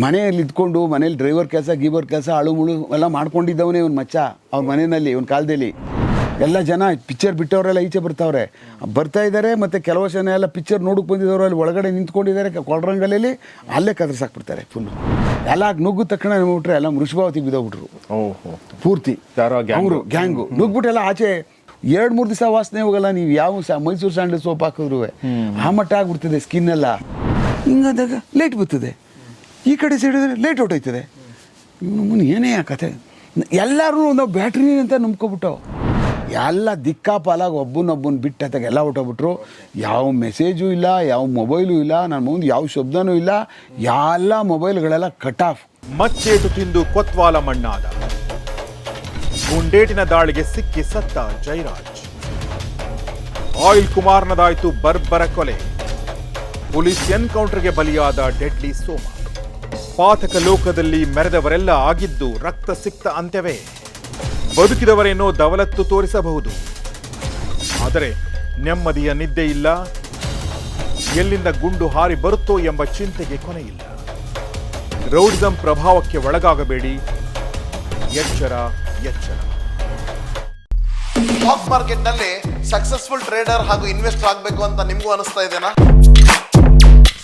ಮನೆಯಲ್ಲಿ ಇದ್ಕೊಂಡು ಮನೇಲಿ ಡ್ರೈವರ್ ಕೆಲಸ ಗೀಬರ್ ಕೆಲಸ ಅಳು ಮುಳು ಎಲ್ಲ ಮಾಡ್ಕೊಂಡಿದ್ದವನೇ ಇವ್ನು ಮಚ್ಚ ಅವ್ರ ಮನೆಯಲ್ಲಿ ಇವನ್ ಕಾಲದಲ್ಲಿ. ಎಲ್ಲ ಜನ ಪಿಕ್ಚರ್ ಬಿಟ್ಟವರೆಲ್ಲ ಈಚೆ ಬರ್ತಾವ್ರೆ. ಬರ್ತಾ ಇದ್ದಾರೆ ಮತ್ತು ಕೆಲವು ಜನ ಎಲ್ಲ ಪಿಕ್ಚರ್ ನೋಡಕ್ಕೆ ಬಂದಿದ್ದವರು ಅಲ್ಲಿ ಒಳಗಡೆ ನಿಂತ್ಕೊಂಡಿದ್ದಾರೆ ಕೊಳರಂಗಲಲ್ಲಿ ಅಲ್ಲೇ ಕದರ್ಸಾಕ್ಬಿಡ್ತಾರೆ ಫುಲ್ಲು ಎಲ್ಲ ನುಗ್ಗಿದ ತಕ್ಷಣ ನೋಡ್ಬಿಟ್ರೆ ಎಲ್ಲ ಮೃಷಭಾವತಿಗೆ ಬಿದ್ದೋಗ್ಬಿಟ್ರು. ಓಹೋ. ಪೂರ್ತಿ. ಅವರು ಗ್ಯಾಂಗು ನುಗ್ಬಿಟ್ಟೆಲ್ಲ ಆಚೆ ಎರಡು ಮೂರು ದಿವಸ ವಾಸನೆ ಹೋಗಲ್ಲ ನೀವು ಯಾವ ಮೈಸೂರು ಸ್ಯಾಂಡಲ್ ಸೋಪ್ ಹಾಕಿದ್ರು ಆ ಮಟ್ಟ ಆಗ್ಬಿಡ್ತದೆ ಸ್ಕಿನ್ ಎಲ್ಲ. ಹಿಂಗಾದಾಗ ಲೇಟ್ ಬರ್ತದೆ. ಈ ಕಡೆ ಸೈಡಿದ್ರೆ ಲೇಟ್ ಔಟ್ ಆಯ್ತದೆ. ನಮ್ಮನ್ನು ಏನೇ ಕತೆ. ಎಲ್ಲರೂ ಒಂದು ಬ್ಯಾಟ್ರಿ ಅಂತ ನಂಬ್ಕೊಬಿಟ್ಟು ಎಲ್ಲ ದಿಕ್ಕಾಪಾಲಾಗಿ ಒಬ್ಬನೊಬ್ಬನ ಬಿಟ್ಟು ಎಲ್ಲ ಹೊಟ್ಟೋಗ್ಬಿಟ್ರು ಯಾವ ಮೆಸೇಜು ಇಲ್ಲ, ಯಾವ ಮೊಬೈಲು ಇಲ್ಲ ನನ್ನ ಮುಂದೆ ಯಾವ ಶಬ್ದನೂ ಇಲ್ಲ. ಎಲ್ಲ ಮೊಬೈಲ್ಗಳೆಲ್ಲ ಕಟ್ ಆಫ್ ಮಚ್ಚೇಟು ತಿಂದು ಕೊತ್ವಾಲ ಮಣ್ಣಾದ. ಗುಂಡೇಟಿನ ದಾಳಿಗೆ ಸಿಕ್ಕಿ ಸತ್ತ ಜೈರಾಜ್. ಆಯಿಲ್ ಕುಮಾರ್ನದಾಯಿತು ಬರ್ಬರ ಕೊಲೆ. ಪೊಲೀಸ್ ಎನ್ಕೌಂಟರ್ಗೆ ಬಲಿಯಾದ ಡೆಡ್ಲಿ ಸೋಮ. ಪಾತಕ ಲೋಕದಲ್ಲಿ ಮೆರೆದವರೆಲ್ಲ ಆಗಿದ್ದು ರಕ್ತ ಸಿಕ್ತ ಅಂತ್ಯವೇ. ಬದುಕಿದವರೇನೋ ದವಲತ್ತು ತೋರಿಸಬಹುದು. ಆದರೆ ನೆಮ್ಮದಿಯ ನಿದ್ದೆ ಇಲ್ಲ. ಎಲ್ಲಿಂದ ಗುಂಡು ಹಾರಿ ಬರುತ್ತೋ ಎಂಬ ಚಿಂತೆಗೆ ಕೊನೆಯಿಲ್ಲ. ರೌಡಿಸಂ ಪ್ರಭಾವಕ್ಕೆ ಒಳಗಾಗಬೇಡಿ. ಎಚ್ಚರ ಎಚ್ಚರ. ಸ್ಟಾಕ್ ಮಾರ್ಕೆಟ್ನಲ್ಲಿ ಸಕ್ಸಸ್ಫುಲ್ ಟ್ರೇಡರ್ ಹಾಗೂ ಇನ್ವೆಸ್ಟರ್ ಆಗಬೇಕು ಅಂತ ನಿಮಗೂ ಅನಿಸ್ತಾ ಇದೆನಾ?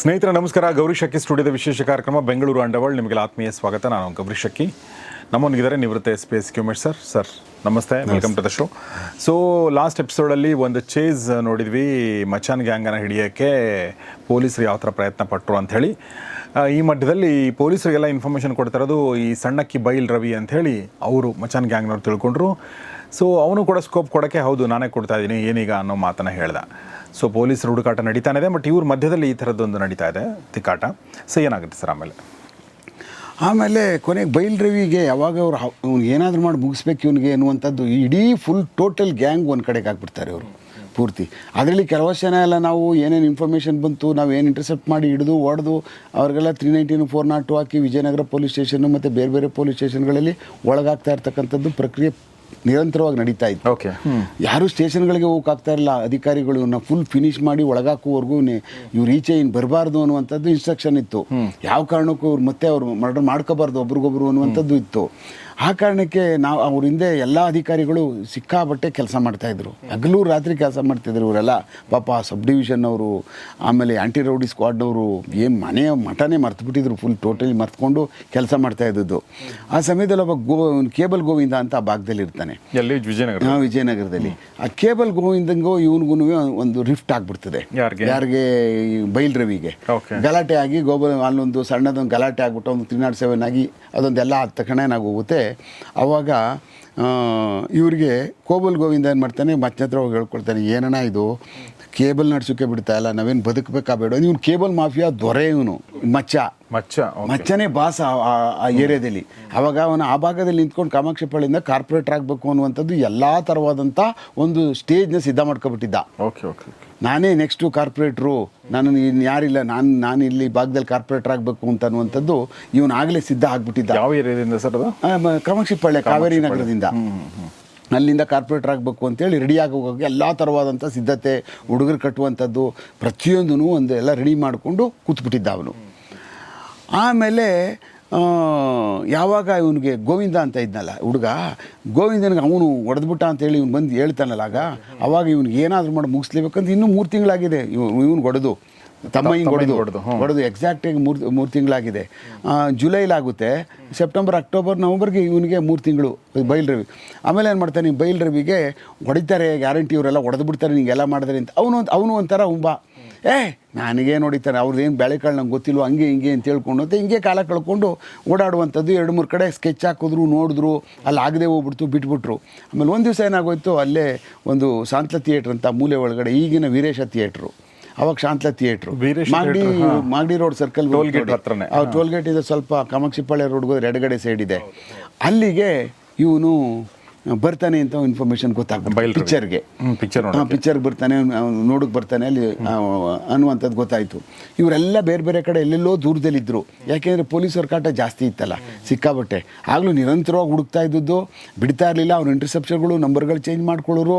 ಸ್ನೇಹಿತರೆ ನಮಸ್ಕಾರ. ಗೌರಿ ಶಕ್ಕಿ ಸ್ಟುಡಿಯೋದ ವಿಶೇಷ ಕಾರ್ಯಕ್ರಮ ಬೆಂಗಳೂರು ಅಂಡವಾಳ್ ನಿಮಗೆ ಆತ್ಮೀಯ ಸ್ವಾಗತ. ನಾನು ಗೌರಿ ಶಕ್ಕಿ ನಮ್ಮೊಂದಿಗಿದ್ದಾರೆ ನಿವೃತ್ತ ಎಸ್ ಪಿ ಎಸ್ ಕ್ಯೂಮೇಶ್ ಸರ್. ಸರ್ ನಮಸ್ತೆ. Welcome to the show so last ಎಪಿಸೋಡಲ್ಲಿ ಒಂದು ಚೇಸ್ ನೋಡಿದ್ವಿ. ಮಚಾನ್ ಗ್ಯಾಂಗನ ಹಿಡಿಯೋಕ್ಕೆ ಪೊಲೀಸರು ಯಾವ ಥರ ಪ್ರಯತ್ನ ಪಟ್ಟರು ಅಂಥೇಳಿ. ಈ ಮಟ್ಟದಲ್ಲಿ ಪೊಲೀಸರಿಗೆಲ್ಲ ಇನ್ಫಾರ್ಮೇಷನ್ ಕೊಡ್ತಾ ಇರೋದು ಈ ಸಣ್ಣಕ್ಕಿ ಬೈಲ್ ರವಿ ಅಂಥೇಳಿ ಅವರು ಮಚಾನ್ ಗ್ಯಾಂಗ್ನವ್ರು ತಿಳ್ಕೊಂಡ್ರು. ಸೊ ಅವನು ಕೂಡ ಸ್ಕೋಪ್ ಕೊಡೋಕ್ಕೆ ಹೌದು ನಾನೇ ಕೊಡ್ತಾ ಇದ್ದೀನಿ. ಏನೀಗ ಅನ್ನೋ ಮಾತನ್ನು ಹೇಳ್ದ. ಸೊ ಪೊಲೀಸರು ಹುಡುಕಾಟ ನಡೀತಾನೆ ಇದೆ ಬಟ್ ಇವ್ರ ಮಧ್ಯದಲ್ಲಿ ಈ ಥರದ್ದೊಂದು ನಡೀತಾ ಇದೆ. ತಿಕ್ಕಾಟ. ಸೊ ಏನಾಗುತ್ತೆ ಸರ್ ಆಮೇಲೆ? ಆಮೇಲೆ ಕೊನೆಗೆ ಬೈಲ್ ರವಿಗೆ ಯಾವಾಗ ಅವ್ರು ಏನಾದರೂ ಮಾಡಿ ಮುಗಿಸ್ಬೇಕು ಇವನಿಗೆ ಅನ್ನುವಂಥದ್ದು ಇಡೀ ಫುಲ್ ಟೋಟಲ್ ಗ್ಯಾಂಗ್ ಒಂದು ಕಡೆಗೆ ಹಾಕ್ಬಿಡ್ತಾರೆ ಅವರು, ಪೂರ್ತಿ. ಅದರಲ್ಲಿ ಕೆಲವಷ್ಟು ಜನ ಎಲ್ಲ ನಾವು ಏನೇನು ಇನ್ಫಾರ್ಮೇಷನ್ ಬಂತು, ನಾವು ಏನು ಇಂಟರ್ಸೆಪ್ಟ್ ಮಾಡಿ ಹಿಡಿದು, ಹೊಡೆದು, ಅವ್ರಿಗೆಲ್ಲ three ninety four not two hockey Vijayanagar police station ಮತ್ತು ಬೇರೆ ಬೇರೆ ಪೊಲೀಸ್ ಸ್ಟೇಷನ್ಗಳಲ್ಲಿ ಒಳಗಾಗ್ತಾ ಇರ್ತಕ್ಕಂಥದ್ದು ಪ್ರಕ್ರಿಯೆ ನಿರಂತರವಾಗಿ ನಡೀತಾ ಇತ್ತು. ಓಕೆ ಯಾರು ಸ್ಟೇಷನ್ಗಳಿಗೆ ಹೋಗಕ್ಕೆ ಇರಲಿಲ್ಲ ಇರಲ್ಲ. ಅಧಿಕಾರಿಗಳು ಇವ್ರನ್ನ ಫುಲ್ ಫಿನಿಶ್ ಮಾಡಿ ಒಳಗಾಕುವವರೆಗೂ ಇವ್ರು ಈಚೆ ಇನ್ನು ಬರಬಾರ್ದು ಅನ್ನುವಂಥದ್ದು ಇನ್ಸ್ಟ್ರಕ್ಷನ್ ಇತ್ತು. ಯಾವ ಕಾರಣಕ್ಕೂ ಅವ್ರು ಮತ್ತೆ ಅವ್ರು ಮರ್ಡರ್ ಮಾಡ್ಕೋಬಾರ್ದು ಒಬ್ರಿಗೊಬ್ರು ಅನ್ನುವಂಥದ್ದು ಇತ್ತು. ಆ ಕಾರಣಕ್ಕೆ ನಾವು ಅವ್ರ ಹಿಂದೆ ಎಲ್ಲ ಅಧಿಕಾರಿಗಳು ಸಿಕ್ಕಾಬಟ್ಟೆ ಕೆಲಸ ಮಾಡ್ತಾಯಿದ್ರು ಹಗಲು ರಾತ್ರಿ ಕೆಲಸ ಮಾಡ್ತಿದ್ರು ಇವರೆಲ್ಲ. ಪಾಪ ಸಬ್ ಡಿವಿಷನ್ ಅವರು ಆಮೇಲೆ ಆ್ಯಂಟಿ ರೌಡಿ ಸ್ಕ್ವಾಡ್ನವರು ಏನು ಮನೆ ಮಠನೇ ಮರ್ತುಬಿಟ್ಟಿದ್ರು ಫುಲ್ ಟೋಟಲಿ ಮರ್ತ್ಕೊಂಡು ಕೆಲಸ ಮಾಡ್ತಾ ಇದ್ದದ್ದು. ಆ ಸಮಯದಲ್ಲಿ ಒಬ್ಬ ಗೋ ಕೇಬಲ್ ಗೋವಿಂದ ಅಂತ ಆ ಭಾಗದಲ್ಲಿ ಇರ್ತಾನೆ. ಎಲ್ಲಿ? ವಿಜಯನಗರ. ವಿಜಯನಗರದಲ್ಲಿ. ಆ ಕೇಬಲ್ ಗೋವಿಂದಂಗೋ ಇವನಿಗೂ ಒಂದು ರಿಫ್ಟ್ ಆಗಿಬಿಡ್ತದೆ. ಯಾರ್ಗೆ? ಬೈಲ್ ರವಿಗೆ. ಗಲಾಟೆ ಆಗಿ ಗೋಬಲ್ ಅಲ್ಲೊಂದು ಸಣ್ಣದೊಂದು ಗಲಾಟೆ ಆಗ್ಬಿಟ್ಟು ಒಂದು ತ್ರೀ ನಾಟ್ ಸೆವೆನ್ ಆಗಿ ಅದೊಂದೆಲ್ಲ ಆದ ತಕ್ಷಣ ಏನಾಗೋಗುತ್ತೆ? ಅವಾಗ ಆ, ಇವ್ರಿಗೆ ಕೋಬಲ್ ಗೋವಿಂದ ಏನು ಮಾಡ್ತಾನೆ ಮತ್ತೆ ಹತ್ರ ಹೋಗಿ ಹೇಳ್ಕೊಡ್ತಾನೆ ಏನಣ್ಣ ಇದು? ಕೇಬಲ್ ನಡ್ಸೋಕೆ ಬಿಡ್ತಾ ಇಲ್ಲ ನಾವೇನು ಬದುಕಬೇಕಾ ಬೇಡ. ಇವನು ಕೇಬಲ್ ಮಾಫಿಯಾ ದೊರೆ ಇವನು ಮಚ್ಚ. ಮಚ್ಚ. ಮಚ್ಚನೇ ಬಾಸ ಆ- ಏರಿಯಾದಲ್ಲಿ. ಅವಾಗ ಅವನು ಆ ಭಾಗದಲ್ಲಿ ನಿಂತ್ಕೊಂಡು ಕಾಮಾಕ್ಷಿಪಾಳಿಂದ ಕಾರ್ಪೊರೇಟರ್ ಆಗಬೇಕು ಅನ್ನುವಂಥದ್ದು ಎಲ್ಲ ಥರವಾದಂಥ ಒಂದು ಸ್ಟೇಜ್ನ ಸಿದ್ಧ ಮಾಡ್ಕೊಬಿಟ್ಟಿದ್ದ. ಓಕೆ ಓಕೆ ನಾನೇ ನೆಕ್ಸ್ಟು ಕಾರ್ಪೊರೇಟ್ರು ನಾನು ಇನ್ನು ಯಾರಿಲ್ಲ ನಾನು ನಾನು ಇಲ್ಲಿ ಭಾಗದಲ್ಲಿ ಕಾರ್ಪೊರೇಟರ್ ಆಗಬೇಕು ಅಂತ ಅನ್ನುವಂಥದ್ದು ಇವನು ಆಗಲೇ ಸಿದ್ಧ ಆಗಿಬಿಟ್ಟಿದ್ದ. ಯಾವ ಏರಿಯಾದಿಂದ ಸರ್ ಅದು? ಕಾಮಾಕ್ಷಿಪಾಳ್ಯ ಕಾವೇರಿ ನಗರದಿಂದ. ಅಲ್ಲಿಂದ ಕಾರ್ಪೊರೇಟರ್ ಆಗಬೇಕು ಅಂತೇಳಿ ರೆಡಿ ಆಗೋಕ್ಕೆ ಎಲ್ಲ ಥರವಾದಂಥ ಸಿದ್ಧತೆ ಹುಡುಗರು ಕಟ್ಟುವಂಥದ್ದು ಪ್ರತಿಯೊಂದೂ ಒಂದು ಎಲ್ಲ ರೆಡಿ ಮಾಡಿಕೊಂಡು ಕೂತ್ಬಿಟ್ಟಿದ್ದ ಅವನು. ಆಮೇಲೆ ಯಾವಾಗ ಇವನಿಗೆ ಗೋವಿಂದ ಅಂತ ಇದ್ನಲ್ಲ ಹುಡುಗ ಗೋವಿಂದನಿಗೆ ಅವನು ಹೊಡೆದ್ಬಿಟ್ಟ ಅಂತೇಳಿ ಇವ್ನು ಬಂದು ಹೇಳ್ತಾನಲ್ಲ ಆಗ ಅವಾಗ ಇವ್ನಿಗೆ ಏನಾದರೂ ಮಾಡಿ ಮುಗಿಸ್ಲೇಬೇಕಂತ ಇನ್ನೂ ಮೂರು ತಿಂಗಳಾಗಿದೆ. ಇವನು ಇವ್ನು ಹೊಡೆದು ತಮ್ಮ ಹಿಂಗೆ ಹೊಡೆದು ಹೊಡೆದು, ಹೊಡೆದು ಎಕ್ಸಾಕ್ಟಾಗಿ ಮೂರು ಮೂರು ತಿಂಗಳಾಗಿದೆ. ಜುಲೈಲಾಗುತ್ತೆ ಸೆಪ್ಟೆಂಬರ್ ಅಕ್ಟೋಬರ್ ನವಂಬರ್ಗೆ ಇವನಿಗೆ ಮೂರು ತಿಂಗಳು ಬೈಲ್ ರವಿ. ಆಮೇಲೆ ಏನು ಮಾಡ್ತಾನೆ ಬೈಲ್ ರವಿಗೆ ಹೊಡಿತಾರೆ ಗ್ಯಾರಂಟಿ ಇವರೆಲ್ಲ ಹೊಡೆದು ಬಿಡ್ತಾರೆ ನಿಂಗೆಲ್ಲ ಮಾಡಿದ್ರೆ ಅಂತ. ಅವನು ಅವನು ಒಂಥರ ಉಂಬ ಏ ನನಗೇನು ನೋಡಿತಾರೆ ಅವ್ರದ್ದು ಏನು ಬೆಳೆಕಾಳು ನಂಗೆ ಗೊತ್ತಿಲ್ಲ ಹಂಗೆ ಹಿಂಗೆ ಅಂತ ಹೇಳ್ಕೊಂಡು ಅಂತ ಹಿಂಗೆ ಕಾಲ ಕಳ್ಕೊಂಡು ಓಡಾಡುವಂಥದ್ದು ಎರಡು ಮೂರು ಕಡೆ ಸ್ಕೆಚ್ ಹಾಕಿದ್ರು ನೋಡಿದ್ರು ಅಲ್ಲಿ ಆಗದೆ ಹೋಗ್ಬಿಡ್ತು ಬಿಟ್ಬಿಟ್ರು. ಆಮೇಲೆ ಒಂದು ದಿವಸ ಏನಾಗೋಯ್ತು ಅಲ್ಲೇ ಒಂದು ಸಾಂತ್ಲ ಥಿಯೇಟ್ರ್ ಅಂತ ಮೂಲೆ ಒಳಗಡೆ ಈಗಿನ ವೀರೇಶ ಥಿಯೇಟ್ರು. ಅವಾಗ Shantala theatre. Veeresh Magadi Magadi road circle toll gate ಹತ್ರನೇ, ಆ ಟೋಲ್ ಗೇಟ್ ಇದೆ ಸ್ವಲ್ಪ ಕಾಮಾಕ್ಷಿಪಾಳ್ಯ ರೋಡ್ಗೆ ಹೋದ್ರೆ ಎಡಗಡೆ ಸೈಡ್ ಇದೆ. ಅಲ್ಲಿಗೆ ಇವನು ಬರ್ತಾನೆ ಅಂತ ಇನ್ಫಾರ್ಮೇಶನ್ ಗೊತ್ತಾಗ್ತದೆ. ಪಿಕ್ಚರ್ಗೆ ಪಿಕ್ಚರ್. ಪಿಕ್ಚರ್ಗೆ ಬರ್ತಾನೆ ಅವ್ನು ನೋಡಕ್ಕೆ ಬರ್ತಾನೆ ಅಲ್ಲಿ ಅನ್ನುವಂಥದ್ದು ಗೊತ್ತಾಯಿತು. ಇವರೆಲ್ಲ ಬೇರೆ ಬೇರೆ ಕಡೆ ಎಲ್ಲೆಲ್ಲೋ ದೂರದಲ್ಲಿದ್ದರು ಯಾಕೆಂದರೆ ಪೊಲೀಸರ ಕಾಟ ಜಾಸ್ತಿ ಇತ್ತಲ್ಲ ಸಿಕ್ಕಾಬಟ್ಟೆ ಆಗಲೂ ನಿರಂತರವಾಗಿ ಹುಡುಕ್ತಾ ಇದ್ದದ್ದು ಬಿಡ್ತಾ ಇರಲಿಲ್ಲ ಅವ್ರ ಇಂಟರ್ಸೆಪ್ಷನ್ಗಳು ನಂಬರ್ಗಳು ಚೇಂಜ್ ಮಾಡ್ಕೊಳ್ಳೋರು.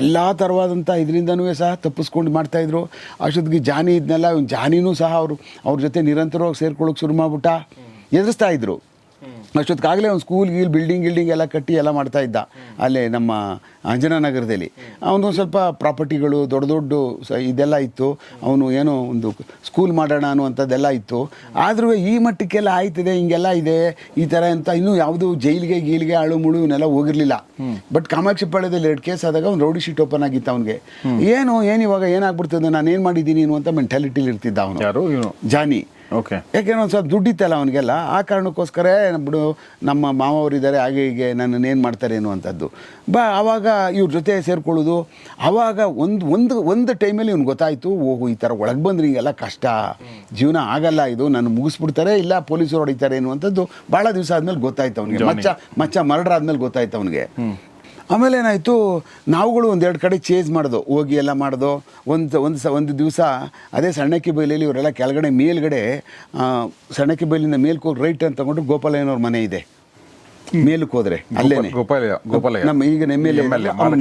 ಎಲ್ಲ ಥರವಾದಂಥ ಇದರಿಂದನೂ ಸಹ ತಪ್ಪಿಸ್ಕೊಂಡು ಮಾಡ್ತಾಯಿದ್ರು ಅಷ್ಟೊತ್ತಿಗೆ ಜಾನಿ ಇದ್ನೆಲ್ಲ ಇವ್ನು ಜಾನಿನೂ ಸಹ ಅವರು ಅವ್ರ ಜೊತೆ ನಿರಂತರವಾಗಿ ಸೇರ್ಕೊಳ್ಳೋಕೆ ಶುರು ಮಾಡ್ಬಿಟ್ಟ. ಎದುರಿಸ್ತಾ ಇದ್ರು. ಅಷ್ಟೊತ್ತಿಗಾಗಲೇ ಒಂದು ಸ್ಕೂಲ್ ಗೀಲ್ ಬಿಲ್ಡಿಂಗ್ ಗಿಲ್ಡಿಂಗ್ ಎಲ್ಲ ಕಟ್ಟಿ ಎಲ್ಲ ಮಾಡ್ತಾ ಇದ್ದ. ಅಲ್ಲೇ ನಮ್ಮ ಅಂಜನಾನಗರದಲ್ಲಿ ಅವನು ಸ್ವಲ್ಪ ಪ್ರಾಪರ್ಟಿಗಳು ದೊಡ್ಡ ದೊಡ್ಡ ಸ ಇದೆಲ್ಲ ಇತ್ತು. ಅವನು ಏನೋ ಒಂದು ಸ್ಕೂಲ್ ಮಾಡೋಣ ಅನ್ನುವಂಥದ್ದೆಲ್ಲ ಇತ್ತು. ಆದರೂ ಈ ಮಟ್ಟಕ್ಕೆಲ್ಲ ಆಯ್ತದೆ ಹಿಂಗೆಲ್ಲ ಇದೆ ಈ ಥರ ಅಂತ ಇನ್ನೂ ಯಾವುದು ಜೈಲಿಗೆ ಗೀಲ್ಗೆ ಅಳು ಮುಳು ಇವನ್ನೆಲ್ಲ ಹೋಗಿರಲಿಲ್ಲ. ಬಟ್ ಕಾಮಾಕ್ಷಿ ಪಾಳ್ಯದಲ್ಲಿ ಎರಡು ಕೇಸ್ ಆದಾಗ ಒಂದು ರೌಡಿ ಶೀಟ್ ಓಪನ್ ಆಗಿತ್ತು ಅವನಿಗೆ. ಏನು ಏನು ಇವಾಗ ಏನಾಗ್ಬಿಡ್ತದೆ ನಾನು ಏನು ಮಾಡಿದ್ದೀನಿ ಅನ್ನುವಂಥ ಮೆಂಟಾಲಿಟಿಲಿ ಇರ್ತಿದ್ದ ಅವನು. ಜಾನಿ. ಓಕೆ ಯಾಕೆಂದ್ರೆ ಒಂದು ಸ್ವಲ್ಪ ದುಡ್ಡಿತ್ತಲ್ಲ ಅವನಿಗೆಲ್ಲ? ಆ ಕಾರಣಕ್ಕೋಸ್ಕರ ಬಿಡು ನಮ್ಮ ಮಾವವರಿದ್ದಾರೆ ಹಾಗೆ ಹೀಗೆ ನನ್ನನ್ನು ಏನು ಮಾಡ್ತಾರೆ ಅನ್ನುವಂಥದ್ದು ಬಾ ಆವಾಗ ಇವ್ರ ಜೊತೆ ಸೇರ್ಕೊಳ್ಳೋದು. ಆವಾಗ ಒಂದು ಒಂದು ಒಂದು ಟೈಮಲ್ಲಿ ಇವ್ನು ಗೊತ್ತಾಯಿತು ಓಹೋ ಈ ಥರ ಒಳಗೆ ಬಂದ್ರೆ ಹಿಂಗೆಲ್ಲ ಕಷ್ಟ. ಜೀವನ ಆಗಲ್ಲ ಇದು ನಾನು ಮುಗಿಸ್ಬಿಡ್ತಾರೆ ಇಲ್ಲ ಪೊಲೀಸರು ಹೊಡಿತಾರೆ ಅನ್ನುವಂಥದ್ದು ಭಾಳ ದಿವಸ ಆದಮೇಲೆ ಗೊತ್ತಾಯ್ತು ಅವನಿಗೆ. ಮಚ್ಚ ಮಚ್ಚ ಮರ್ಡರ್ ಆದಮೇಲೆ ಗೊತ್ತಾಯ್ತು ಅವನಿಗೆ. ಆಮೇಲೆ ಏನಾಯಿತು ನಾವುಗಳು ಒಂದೆರಡು ಕಡೆ ಚೇಂಜ್ ಮಾಡ್ದು ಹೋಗಿ ಎಲ್ಲ ಮಾಡ್ದು ಒಂದು ಒಂದು ಸ ಒಂದು ದಿವಸ ಅದೇ ಸಣ್ಣಕ್ಕಿ ಬೈಲಲ್ಲಿ ಇವರೆಲ್ಲ ಕೆಳಗಡೆ ಮೇಲ್ಗಡೆ ಸಣ್ಣಕ್ಕಿ ಬೈಲಿಂದ ಮೇಲ್ಕೋ ಹೋಗಿ ರೈಟ್ ಅಂತ ತಗೊಂಡು ಗೋಪಾಲಯ್ಯನವ್ರ ಮನೆ ಇದೆ. ಮೇಲಕ್ಕೆ ಹೋದ್ರೆ ಅಲ್ಲೇನೆ. ನಮ್ಮ ಈಗ ಎಂ ಎಲ್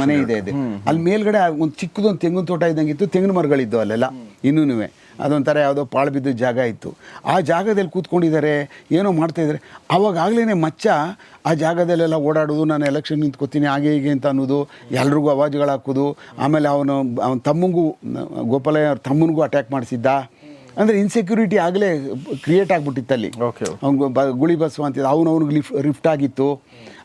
ಮನೆ ಇದೆ ಇದೆ. ಅಲ್ಲಿ ಮೇಲ್ಗಡೆ ಒಂದು ಚಿಕ್ಕದೊಂದು ತೆಂಗಿನ ತೋಟ ಇದ್ದಂಗಿತ್ತು ತೆಂಗಿನ ಮರಗಳಿದ್ದು ಅಲ್ಲೆಲ್ಲ. ಇನ್ನೂ ಅದೊಂಥರ ಯಾವುದೋ ಪಾಳು ಬಿದ್ದ ಜಾಗ ಇತ್ತು. ಆ ಜಾಗದಲ್ಲಿ ಕೂತ್ಕೊಂಡಿದ್ದಾರೆ ಏನೋ ಮಾಡ್ತಾಯಿದ್ದಾರೆ ಅವಾಗಲೇ ಮಚ್ಚ ಆ ಜಾಗದಲ್ಲೆಲ್ಲ ಓಡಾಡೋದು ನಾನು ಎಲೆಕ್ಷನ್ ನಿಂತ್ಕೋತೀನಿ ಹಾಗೆ ಹೀಗೆ ಅಂತ ಅನ್ನೋದು ಎಲ್ರಿಗೂ ಅವಾಜುಗಳು ಹಾಕೋದು ಆಮೇಲೆ ಅವನು ಅವನ ತಮ್ಮಂಗೂ ಗೋಪಾಲಯ್ಯ ಅವ್ರ ತಮ್ಮನಿಗೂ ಅಟ್ಯಾಕ್ ಮಾಡಿಸಿದ್ದ. ಅಂದರೆ ಇನ್ಸೆಕ್ಯೂರಿಟಿ ಆಗಲೇ ಕ್ರಿಯೇಟ್ ಆಗಿಬಿಟ್ಟಿತ್ತು ಅಲ್ಲಿ ಓಕೆ ಅವ್ನು ಬ ಗುಳಿ ಬಸ್ವ ಅಂತಿದ್ದ ಅವನು ಅವ್ನಿಗೆ ಲಿಫ್ ರಿಫ್ಟ್ ಆಗಿತ್ತು.